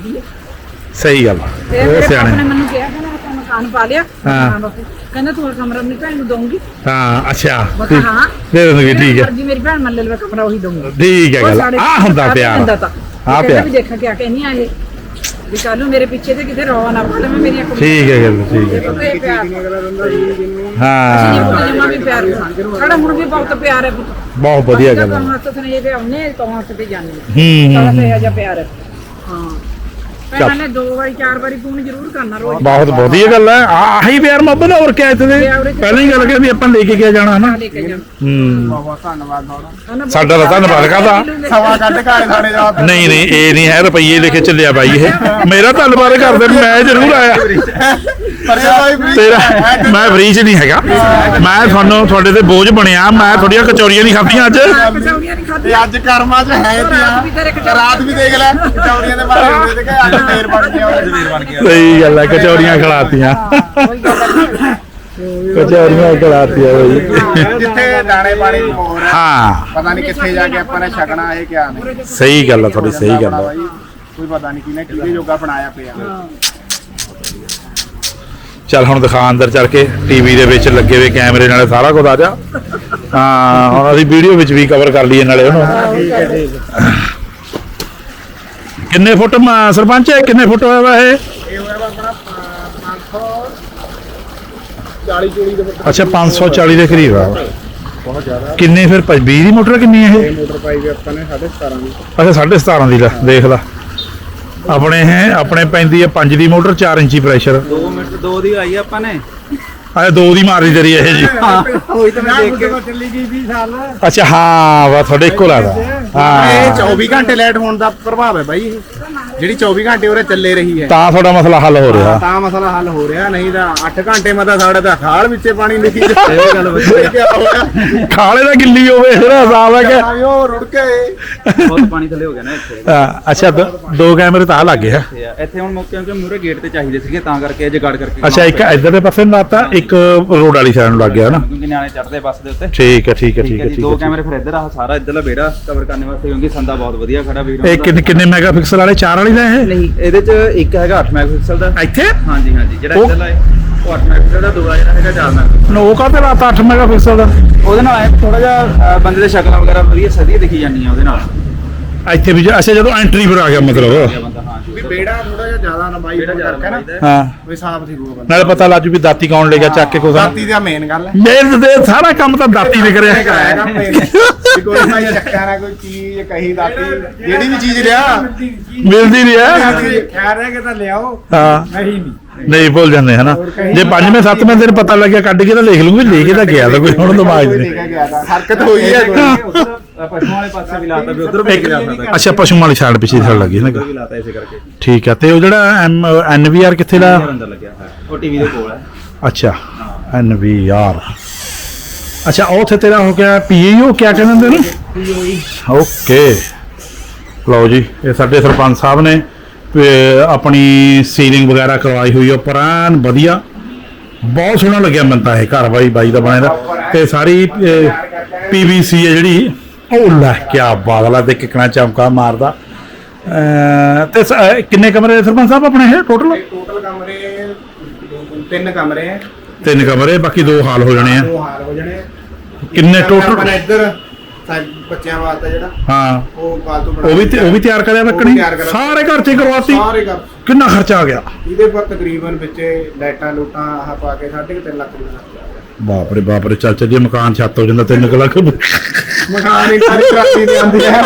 ਸਹੀ ਗੱਲ ਆ। ਉਹ ਸਿਆਣੇ ਨੇ ਮੈਨੂੰ ਮਕਾਨ ਪਾ ਲਿਆ। ਹਾਂ। ਬਾਪੂ ਕਹਿੰਦਾ ਤੂੰ ਇਹ ਕਮਰਾ ਆਪਣੀ ਭੈਣ ਨੂੰ ਦਊਂਗੀ। ਹਾਂ ਅੱਛਾ। ਮੈਂ ਕਿਹਾ ਹਾਂ। ਦੇ ਦੂੰਗੀ ਠੀਕ ਹੈ ਮਰਜ਼ੀ ਮੇਰੀ ਭੈਣ ਮੰਨ ਲਵੇ ਕਮਰਾ ਉਹੀ ਦਊਂਗੀ। ਠੀਕ ਹੈ ਗੱਲ। ਸਾਡੇ ਆ ਹੁੰਦਾ ਪਿਆਰ ਤਾਂ। ਆ ਕਹਿੰਦਾ ਪਿਆਰ। ਵੀ ਦੇਖਾਂ ਕਿਆ ਕਹਿੰਦੀ ਆ ਇਹ ਵੀ ਕੱਲ ਨੂੰ ਮੇਰੇ ਪਿੱਛੇ ਤੇ ਕਿਤੇ ਰੌਲਾ ਨਾ ਪਾ ਲੈ ਮੈਂ ਮੇਰੀਆਂ ਠੀਕ ਹੈ ਗੱਲ ਠੀਕ ਹੈ। ਪੁੱਤ ਇਹ ਪਿਆਰ। ਹਾਂ। ਵੀ ਪਿਆਰ ਸਾਡਾ ਵੀ ਬਹੁਤ ਪਿਆਰ ਹੈ ਪੁੱਤ। ਬਹੁਤ ਵਧੀਆ ਗੱਲ ਕੰਮ ਹੈ ਹੱਥ ਨੇ ਇਹ ਆਉਨੇ ਤੋਂ ਹੱਥ ਤੇ ਜਾਂਦੇ ਹੂੰ ਸਾਡਾ ਹੂੰ, ਤੇ ਹੂੰ। ਇਹ ਜਿਹਾ ਪਿਆਰ ਹੈ ਹਾਂ। ਪਹਿਲਾਂ ਨੇ ਦੋ ਵਾਰੀ ਚਾਰ ਵਾਰੀ ਫੋਨ ਜ਼ਰੂਰ ਕਰਨਾ ਰੋਜ਼। ਬਹੁਤ ਵਧੀਆ ਗੱਲ ਹੈ। ਆਹੀ ਪਿਆਰ ਮੁਹੱਬਤ ਹੋਰ ਕਿਆ ਦੇ? ਪਹਿਲਾਂ ਹੀ ਗੱਲ ਕਰ ਵੀ ਆਪਾਂ ਲੈ ਕੇ ਕਿਆ ਜਾਣਾ ਹਨਾ? ਲੈ ਕੇ ਜਾਣਾ। ਹੂੰ। ਬਹੁਤ ਧੰਨਵਾਦ ਤੁਹਾਡਾ। ਸਾਡਾ ਤਾਂ ਧੰਨਵਾਦ ਕਰਦਾ ਸਵਾ ਕੱਢ ਨਹੀਂ ਨਹੀਂ ਇਹ ਨਹੀਂ ਹੈ ਰੁਪਈਏ ਲੈ ਕੇ ਚੱਲਿਆ ਬਾਈ ਇਹ। ਮੇਰਾ ਧੰਨਵਾਦ ਕਰਦੇ ਮੈਂ ਜ਼ਰੂਰ ਆਇਆ। ਤੇਰਾ ਮੈਂ ਫਰੀ ਚ ਨਹੀਂ ਹੈਗਾ। ਮੈਂ ਤੁਹਾਨੂੰ ਤੁਹਾਡੇ ਤੇ ਬੋਝ ਬਣਿਆ। ਮੈਂ ਤੁਹਾਡੀਆਂ ਕਚੌਰੀਆਂ ਨਹੀਂ ਖਾਧੀਆਂ ਅੱਜ। ਨਹੀਂ ਤੇ ਖਾਧੀਆਂ ਅੱਜ ਕਰਮਾਂ 'ਚ ਹੈ ਕਚੌਰੀਆਂ- ਰਾਤ ਵੀ ਦੇਖ ਲੈ ਕਚੌਰੀਆਂ ਦੇ ਬਾਰੇ ਹੁੰਦੇ ਬਣ ਗਿਆ ਜ਼ਮੀਰ ਬਣ ਗਿਆ। ਸਹੀ ਗੱਲ ਹੈ ਕਚੌਰੀਆਂ ਖਿਲਾਤੀਆਂ। ਕਚੌਰੀਆਂ ਖਿਲਾਤੀਆਂ ਬਾਈ। ਜਿੱਥੇ ਦਾਣੇ ਪਾਣੀ ਮੋਰ ਹੈ ਹਾਂ। ਪਤਾ ਨਹੀਂ ਕਿੱਥੇ ਜਾ ਕੇ ਆਪਾਂ ਨੇ ਛਕਣਾ ਇਹ ਕਿਆ ਨਹੀਂ ਸਹੀ ਗੱਲ ਹੈ ਤੁਹਾਡੀ ਸਹੀ ਗੱਲ ਹੈ ਬਾਈ, ਕੋਈ ਪਤਾ ਨਹੀਂ ਕਿਹਨੇ ਕਿਹਦੇ ਜੋਗਾ ਬਣਾਇਆ ਪਿਆ। ਚੱਲ ਹੁਣ ਦਿਖਾ ਅੰਦਰ ਚੱਲ ਕੇ ਟੀਵੀ ਦੇ ਵਿੱਚ ਲੱਗੇ ਹੋਏ ਕੈਮਰੇ ਨਾਲੇ ਸਾਰਾ ਕੁਝ ਆ ਜਾ। ਹਾਂ ਹੁਣ ਅਸੀਂ ਵੀਡੀਓ ਵਿੱਚ ਵੀ ਕਵਰ ਕਰ ਲਈਏ ਨਾਲੇ ਉਹਨੂੰ। ਕਿੰਨੇ ਫੁੱਟ ਮ- ਸਰਪੰਚ ਇਹ ਕਿੰਨੇ ਫੁੱਟ ਹੋਇਆ ਵਾ ਇਹ? ਇਹ ਹੋਇਆ ਵਾ ਆਪਣਾ 540 ਚੋਰੀ ਦੇ ਫੁੱਟ। ਅੱਛਾ 540 ਦੇ ਕਰੀਬ ਆ। ਕਿੰਨੇ ਫਿਰ 20 ਦੀ ਮੋਟਰ ਕਿੰਨੀ ਹੈ ਇਹ? ਮੋਟਰ ਪਾਈ ਵੀ ਆਪਾਂ ਨੇ 17.5 ਦੀ। ਅੱਛਾ 17.5 ਦੀ ਲੈ ਦੇਖ ਲਾ। ਆਪਣੇ ਹੈ ਆਪਣੇ ਪੈਂਦੀ ਹੈ 5 ਦੀ ਮੋਟਰ 4 ਇੰਚੀ ਪ੍ਰੈਸ਼ਰ। 2 ਮਿੰਟ 2 ਦੀ ਆਈ ਆਪਾਂ ਨੇ। ਅਰੇ ਦੋ ਦੀ ਮਾਰੀ ਤੇਰੀ ਇਹ ਜੀ। ਉਹੀ ਤਾਂ ਮੈਂ ਦੇਖ ਕੇ ਚੱਲੀ ਗਈ 20 ਸਾਲ। ਅੱਛਾ ਹਾਂ ਵਾ ਤੁਹਾਡੇ ਇੱਕੋ ਲੱਗਦਾ ਹਾਂ। ਇਹ 24 ਘੰਟੇ ਲਾਈਟ ਹੋਣ ਦਾ ਪ੍ਰਭਾਵ ਹੈ ਬਾਈ ਇਹ। ਜਿਹੜੀ 24 ਘੰਟੇ ਉਰੇ ਚੱਲੇ ਰਹੀ ਹੈ। ਤਾਂ ਤੁਹਾਡਾ ਮਸਲਾ ਹੱਲ ਹੋ ਰਿਹਾ। ਤਾਂ ਮਸਲਾ ਹੱਲ ਹੋ ਰਿਹਾ ਨਹੀਂ ਤਾਂ 8 ਘੰਟੇ ਮਾ ਤਾਂ ਸਾਡੇ ਤਾਂ ਖਾਲ ਵਿੱਚੇ ਪਾਣੀ ਨਿਕਲ ਜਾ ਇਹ ਗੱਲ ਵਧੀਆ। ਕੀ ਹੋਇਆ? ਖਾਲੇ ਦਾ ਗਿੱਲੀ ਹੋਵੇ ਇਹਦਾ ਹਿਸਾਬ ਹੈ ਕਿ ਆਇਓ ਰੁੜ ਕੇ ਬਹੁਤ ਪਾਣੀ ਥੱਲੇ ਹੋ ਗਿਆ ਨਾ ਇੱਥੇ। ਹਾਂ, ਅੱਛਾ ਦੋ- ਦੋ ਕੈਮਰੇ ਤਾਂ ਆ ਲੱਗੇ ਇੱਥੇ ਹੁਣ ਮੌਕੇ ਕਿਉਂਕਿ ਮੂਰੇ ਗੇਟ ਤੇ ਚਾਹੀਦੇ ਸੀਗੇ ਤਾਂ ਕਰਕੇ ਇਹ ਜਗਾੜ ਕਰਕੇ। ਅੱਛਾ ਇੱਕ ਇੱਧਰ ਦੇ ਪਾਸੇ ਨੂੰ ਲਾਤਾ ਇੱਕ ਰੋਡ ਵਾਲੀ ਸਾਈਡ ਨੂੰ ਲੱਗ ਗਿਆ ਨਾ। ਕਿਉਂਕਿ ਨਿਆਣੇ ਚੜਦੇ ਬੱਸ ਦੇ ਉੱਤੇ। ਠੀਕ ਹੈ ਠੀਕ ਹੈ ਠੀਕ ਠੀਕ ਹੈ ਹੈ ਜੀ ਠੀਕ ਦੋ ਹੈ। ਕੈਮਰੇ ਫਿਰ ਇੱਧਰ ਆ ਸਾਰਾ ਇੱਧਰਲਾ ਬੇੜਾ ਕਵਰ ਕਰਨ ਵਾਸਤੇ ਕਿਉਂਕਿ ਸੰਦਾ ਬਹੁਤ ਵਧੀਆ ਖੜਾ ਵੀਰ ਇਹ ਕਿੰਨੇ ਕਿੰਨੇ ਮੈਗਾਪਿਕਸਲ ਵਾਲੇ? ਚਾਰ ਵਾਲੀ ਦਾ ਇਹ? ਨਹੀਂ। ਇਹਦੇ ਚ ਇੱਕ ਹੈਗਾ 8 ਮੈਗਾਪਿਕਸਲ ਦਾ। ਇੱਥੇ? ਹਾਂਜੀ ਹਾਂਜੀ। ਜਿਹੜਾ ਉਹ- ਹੈ ਉਹ 8 ਮੈਗਾਪਿਕਸਲ ਦਾ ਦੂਆ ਜਿਹੜਾ ਹੈਗਾ 4 ਮੈਗਾਪਿਕਸਲ ਨੋ ਕਾਤੇ ਲਾਤਾ 8 ਮੈਗਾਪਿਕਸਲ ਦਾ? ਉਹਦੇ ਨਾਲ ਐ ਥੋੜਾ ਜਿਹਾ ਅ, ਬੰਦੇ ਦੇ ਸ਼ਕਲਾਂ ਵਗੈਰਾ ਵਧੀਆ ਸਦੀ ਦਿਖੀ ਜਾਂਦੀਆਂ ਉਹਦੇ ਨਾਲ। ਇੱਥੇ ਵੀ ਜ- ਅੱਛਾ ਜਦੋਂ ਐਂਟਰੀ ਪਰ ਆ ਗਿਆ ਮਤਲਬ। ਬੰਦਾ ਹਾਂ ਵੀ ਬੇੜਾ ਥੋੜਾ ਜਿਹਾ ਜ਼ਿਆਦਾ ਲੰਬਾਈ ਜਿਹੜਾ ਹੋਣ ਕਰਕੇ ਨਾ ਜ਼ਿਆਦਾ ਹਾਂ। ਕੋਈ ਸਾਫ਼ ਸੀ ਉਹ ਬੰਦਾ। ਨਾਲੇ ਪਤਾ ਲੱਜੂ ਵੀ ਦਾਤੀ ਕੌਣ ਲੈ ਗਿਆ ਚੱਕ ਕੇ ਕੋਸਾ ਦਾਤੀ ਦਾ ਮੇਨ ਗੱਲ ਹੈ। ਮੇਰੇ ਦੇ ਸਾਰਾ ਕੰਮ ਤਾਂ ਦਾਤੀ ਨੇ ਕਰਿਆ। ਕਰਾਇਆ ਕੰਮ ਇਹਨੇ। ਵੀ ਕੋਈ ਭਾਈ ਚੱਕਾ ਨਾ ਕੋਈ ਚੀਜ਼ ਕਹੀ ਦਾਤੀ। ਜਿਹੜੀ ਵੀ ਚੀਜ਼ ਲਿਆ। ਮਿਲਦੀ ਨਹੀਂ ਹੈ। ਖੈਰ ਹੈ ਕਿ ਤਾਂ ਲਿਆਓ। ਹਾਂ। ਨਹੀਂ ਨਹੀਂ। ਨਹੀਂ ਭੁੱਲ ਜਾਂਦੇ ਹਨਾ? ਜੇ ਪੰਜਵੇਂ ਸੱਤਵੇਂ ਦਿਨ ਪਤਾ ਲੱਗਿਆ ਕੱਢ ਕੇ ਤਾਂ ਲਿਖ ਲੂੰਗੀ ਲੈ ਕੇ ਤਾਂ ਗਿਆ ਤਾਂ ਕੋਈ ਹੁਣ ਦਿਮਾਗ ਤਾਂ ਹਰਕਤ ਹੋਈ ਹੈ ਉਧਰ ਪਸ਼ੂਆਂ ਵਾਲੇ ਪਾਸੇ ਵੀ ਲਾਤਾ ਵੀ ਉਧਰ ਵੀ ਜਾ ਸਕਦਾ ਅੱਛਾ ਪਸ਼ੂ ਵਾਲੀ ਸਾਈਡ ਪਿੱਛੇ ਸਾਈਡ ਲੱਗੀ ਨਾ ਉਧਰ ਵੀ ਲਾਤਾ ਇਸੇ ਕਰਕੇ ਠੀਕ ਆ ਤੇ ਉਹ ਜਿਹੜਾ ਐਮ ਐਨਵੀਆਰ ਕਿੱਥੇ ਦਾ? ਅੰਦਰ ਲੱਗਿਆ ਉਹ ਟੀਵੀ ਦੇ ਕੋਲ ਹੈ। ਅੱਛਾ ਐਨਵੀਆਰ। ਅੱਛਾ ਉਹ ਉੱਥੇ ਤੇਰਾ ਹੋ ਗਿਆ ਪੀਏਯੂ ਕਿਆ ਕਹਿੰਦੇ ਹੁੰਦੇ ਨੇ? ਓਕੇ। ਲਓ ਜੀ ਇਹ ਸਾਡੇ ਸਰਪੰਚ ਸਾਹਿਬ ਨੇ ਆਪਣੀ ਸੀਲਿੰਗ ਵਗੈਰਾ ਕਰਵਾਈ ਹੋਈ ਹੈ ਪੁਰਾਣ ਵਧੀਆ। ਬਹੁਤ ਸੋਹਣਾ ਲੱਗਿਆ ਮੈਨੂੰ ਤਾਂ ਇਹ ਘਰ ਬਾਈ ਬਾਈ ਦਾ ਬਣਿਆ ਦਾ। ਤੇ ਸਾਰੀ ਪੀਵੀਸੀ ਹੈ ਜਿਹੜੀ ਉਹ ਲੈ ਕੀ ਬਾਦਲਾ ਤੇ ਕਿਕਣਾ ਚਮਕਾ ਮਾਰਦਾ। ਤੇ ਕਿੰਨੇ ਕਮਰੇ ਸਰਪੰਚ ਸਾਹਿਬ ਆਪਣੇ ਇਹ ਟੋਟਲ ਟੋਟਲ ਕਮਰੇ ਤਿੰਨ ਕਮਰੇ ਹੈ ਤਿੰਨ ਕਮਰੇ ਬਾਕੀ ਦੋ ਹਾਲ ਹੋ ਜਾਣੇ ਆ। ਦੋ ਹਾਲ ਹੋ ਜਾਣੇ ਕਿੰਨੇ? ਆਪਣਾ ਇੱਧਰ ਸਾ- ਬੱਚਿਆਂ ਵਾਸਤੇ ਜਿਹੜਾ ਹਾਂ। ਉਹ ਫਾਲਤੂ ਉਹ ਵੀ ਤੇ- ਉਹ ਵੀ ਤਿਆਰ ਕਰਿਆ ਉਹ ਵੀ ਬੱਕਣੀ ਤਿਆਰ ਕਰਿਆ। ਸਾਰੇ ਘਰ 'ਚ ਹੀ ਕਰਵਾਤੀ? ਸਾਰੇ ਕਰ ਕਿੰਨਾ ਖਰਚਾ ਆ ਗਿਆ? ਇਹਦੇ ਪਰ ਤਕਰੀਬਨ ਵਿੱਚ ਲਾਈਟਾਂ ਲੂਟਾਂ ਆਹ ਪਾ ਕੇ 3.5 ਲੱਖ ਰੁਪਏ ਦਾ ਬਾਪ ਰੇ ਬਾਪ ਰੇ ਚੱਲ ਚੱਲੀਏ ਮਕਾਨ ਛੱਤ ਹੋ ਜਾਂਦਾ 3 ਲੱਖ ਮਕਾਨ ਦੀ ਸਾਰੀ ਕਰਾਤੀ ਦੀ ਆਂਦੀ ਹੈ।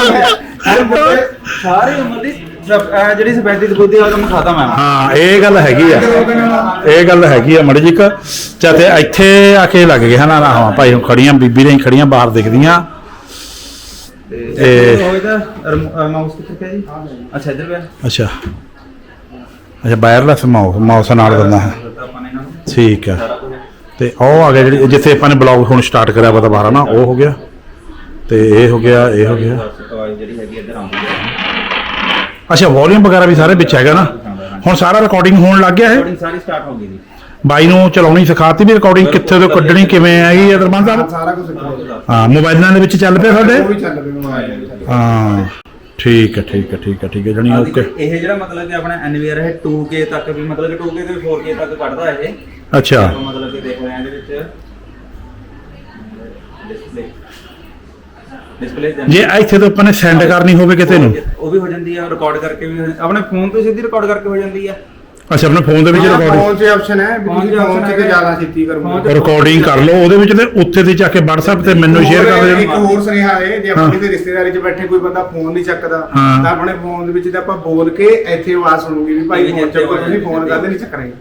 ਬੰਦੇ ਸਾਰੀ ਉਮਰ ਦੀ ਸਬ- ਅਹ ਜਿਹੜੀ ਸਬੂਤੀ ਆ ਉਹ ਮੈਂ ਖਾਤਾ ਮੈਂ। ਹਾਂ ਇਹ ਗੱਲ ਹੈਗੀ ਆ। ਇਹ ਗੱਲ ਹੈਗੀ ਆ ਮੜੀ ਜੀ ਚਾਤੇ ਇੱਥੇ ਆ ਕੇ ਲੱਗ ਗਏ ਹਨਾ ਹਾਂ ਭਾਈ ਹੁਣ ਖੜੀਆਂ ਬੀਬੀ ਨਹੀਂ ਖੜੀਆਂ ਬਾਹਰ ਦਿਖਦੀਆਂ। ਤੇ ਤੇ- ਹੋਏ ਤਾਂ ਮਾਊਸ ਕਿੱਥੇ ਪਿਆ ਜੀ? ਅੱਛਾ ਇੱਧਰ ਪਿਆ। ਅੱਛਾ। ਅੱਛਾ ਵਾਇਰਲੈਸ ਮਾਊਸ ਮਾਊਸ ਨਾਲ ਦਿੰਦਾ ਹੈ। ਤਾਂ ਆਪਾਂ ਨੇ ਇਹਨਾਂ ਨੂੰ ਠੀਕ ਆ ਸਾਰਾ ਕੁਝ ਤੇ ਉਹ ਆ ਗਿਆ ਜਿਹੜੀ ਜਿੱਥੇ ਆਪਾਂ ਨੇ ਬਲੌਗ ਹੁਣ ਸਟਾਰਟ ਕਰਿਆ ਵਾ ਦੁਬਾਰਾ ਨਾ ਉਹ ਹੋ ਗਿਆ। ਤੇ ਇਹ ਹੋ ਗਿਆ ਇਹ ਹੋ ਗਿਆ। ਆਵਾਜ਼ ਜਿਹੜੀ ਹੈਗੀ ਇੱਧਰ ਆਉਂਦੀ ਹੈ। ਅੱਛਾ ਵੋਲਿਊਮ ਵਗੈਰਾ ਵੀ ਸਾਰੇ ਵਿੱਚ ਹੈਗਾ ਨਾ। ਹੁਣ ਸਾਰਾ ਰਿਕਾਰਡਿੰਗ ਹੋਣ ਲੱਗ ਗਿਆ ਇਹ? ਰਿਕਾਰਡਿੰਗ ਸਾਰੀ ਸਟਾਰਟ ਹੋ ਗਈ ਜੀ। ਬਾਈ ਨੂੰ ਚਲਾਉਣੀ ਸਿਖਾਤੀ ਵੀ ਰਿਕਾਰਡਿੰਗ ਕਿੱਥੇ ਤੋਂ ਕੱਢਣੀ ਕਿਵੇਂ ਹੈਗੀ ਹੈ ਦਰਬਾਨ ਸਾਹਿਬ? ਸਾਰਾ ਕੁਝ ਸਿੱਖੋ ਹਾਂ ਮੋਬਾਈਲਾਂ ਦੇ ਵਿੱਚ ਚੱਲ ਪਿਆ ਸਾਡੇ ਉਹ ਵੀ ਚੱਲ ਪਏ ਮੋਬਾਈਲ ਦੇ ਵਿੱਚ। ਹਾਂ ਠੀਕ ਹੈ ਠੀਕ ਹੈ ਠੀਕ ਹੈ ਠੀਕ ਹੈ ਜਣੀ ਓਕੇ ਇਹ ਜਿਹੜਾ ਮਤਲਬ ਕਿ ਆਪਣਾ ਐਨਵੀਆਰ ਹੈ 2K ਤੱਕ ਵੀ ਮਤਲਬ ਕਿ 2K ਤੇ 4K ਤੱਕ ਕੱਢਦਾ ਇਹ। ਅੱਛਾ। ਆਪਾਂ ਮਤਲਬ ਕਿ ਦੇਖ ਰਹੇ ਹਾਂ ਇਹਦੇ ਵਿੱਚ। ਡਿਸਪਲੇ ਡਿਸਪਲੇ ਜੇ ਇੱਥੇ ਤੋਂ ਆਪਾਂ ਨੇ ਸੈਂਡ ਕਰਨੀ ਹੋਵੇ ਕਿਤੇ ਨੂੰ। ਉਹ ਵੀ ਹੋ ਜਾਂਦੀ ਹੈ ਰਿਕਾਰਡ ਕਰਕੇ ਵੀ ਹੋ ਜਾਂਦੀ- ਆਪਣੇ ਫੋਨ ਤੋਂ ਸਿੱਧੀ ਰਿਕਾਰਡ ਕਰਕੇ ਹੋ ਜਾਂਦੀ ਹੈ ਅੱਛਾ ਆਪਣੇ ਫੋਨ ਦੇ ਵਿੱਚ ਰਿਕਾਰਡਿੰਗ ਫੋਨ 'ਚ ਆਪਸ਼ਨ ਹੈ ਵੀ ਤੁਸੀਂ ਫੋਨ 'ਚ ਤੇ। ਜ਼ਿਆਦਾ ਛੇਤੀ ਕਰੋਗੇ ਰਿਕਾਰਡਿੰਗ ਕਰ ਲਓ ਉਹਦੇ ਵਿੱਚ ਤੇ ਉੱਥੇ ਦੀ ਜਾ ਕੇ WhatsApp ਤੇ ਮੈਨੂੰ ਸ਼ੇਅਰ ਕਰ ਇੱਕ ਹੋਰ ਸੁਨੇਹਾ ਹੈ ਜੇ ਹਾਂ। ਕਿਸੇ ਰਿਸ਼ਤੇਦਾਰੀ 'ਚ ਬੈਠੇ ਕੋਈ ਬੰਦਾ ਫੋਨ ਨਹੀਂ ਚੱਕਦਾ ਹਾਂ। ਤਾਂ ਆਪਣੇ ਫੋਨ ਦੇ ਵਿੱਚ ਤੇ ਆਪਾਂ ਬੋਲ ਕੇ ਇੱਥੇ ਆਵਾਜ਼ ਸੁਣੂਗੀ ਵੀ ਭਾਈ ਫੋਨ ਚੱਕੋ ਤੁਸੀਂ ਫੋਨ ਕਰਦੇ ਨਹੀਂ ਚੱਕ। ਰਹੇ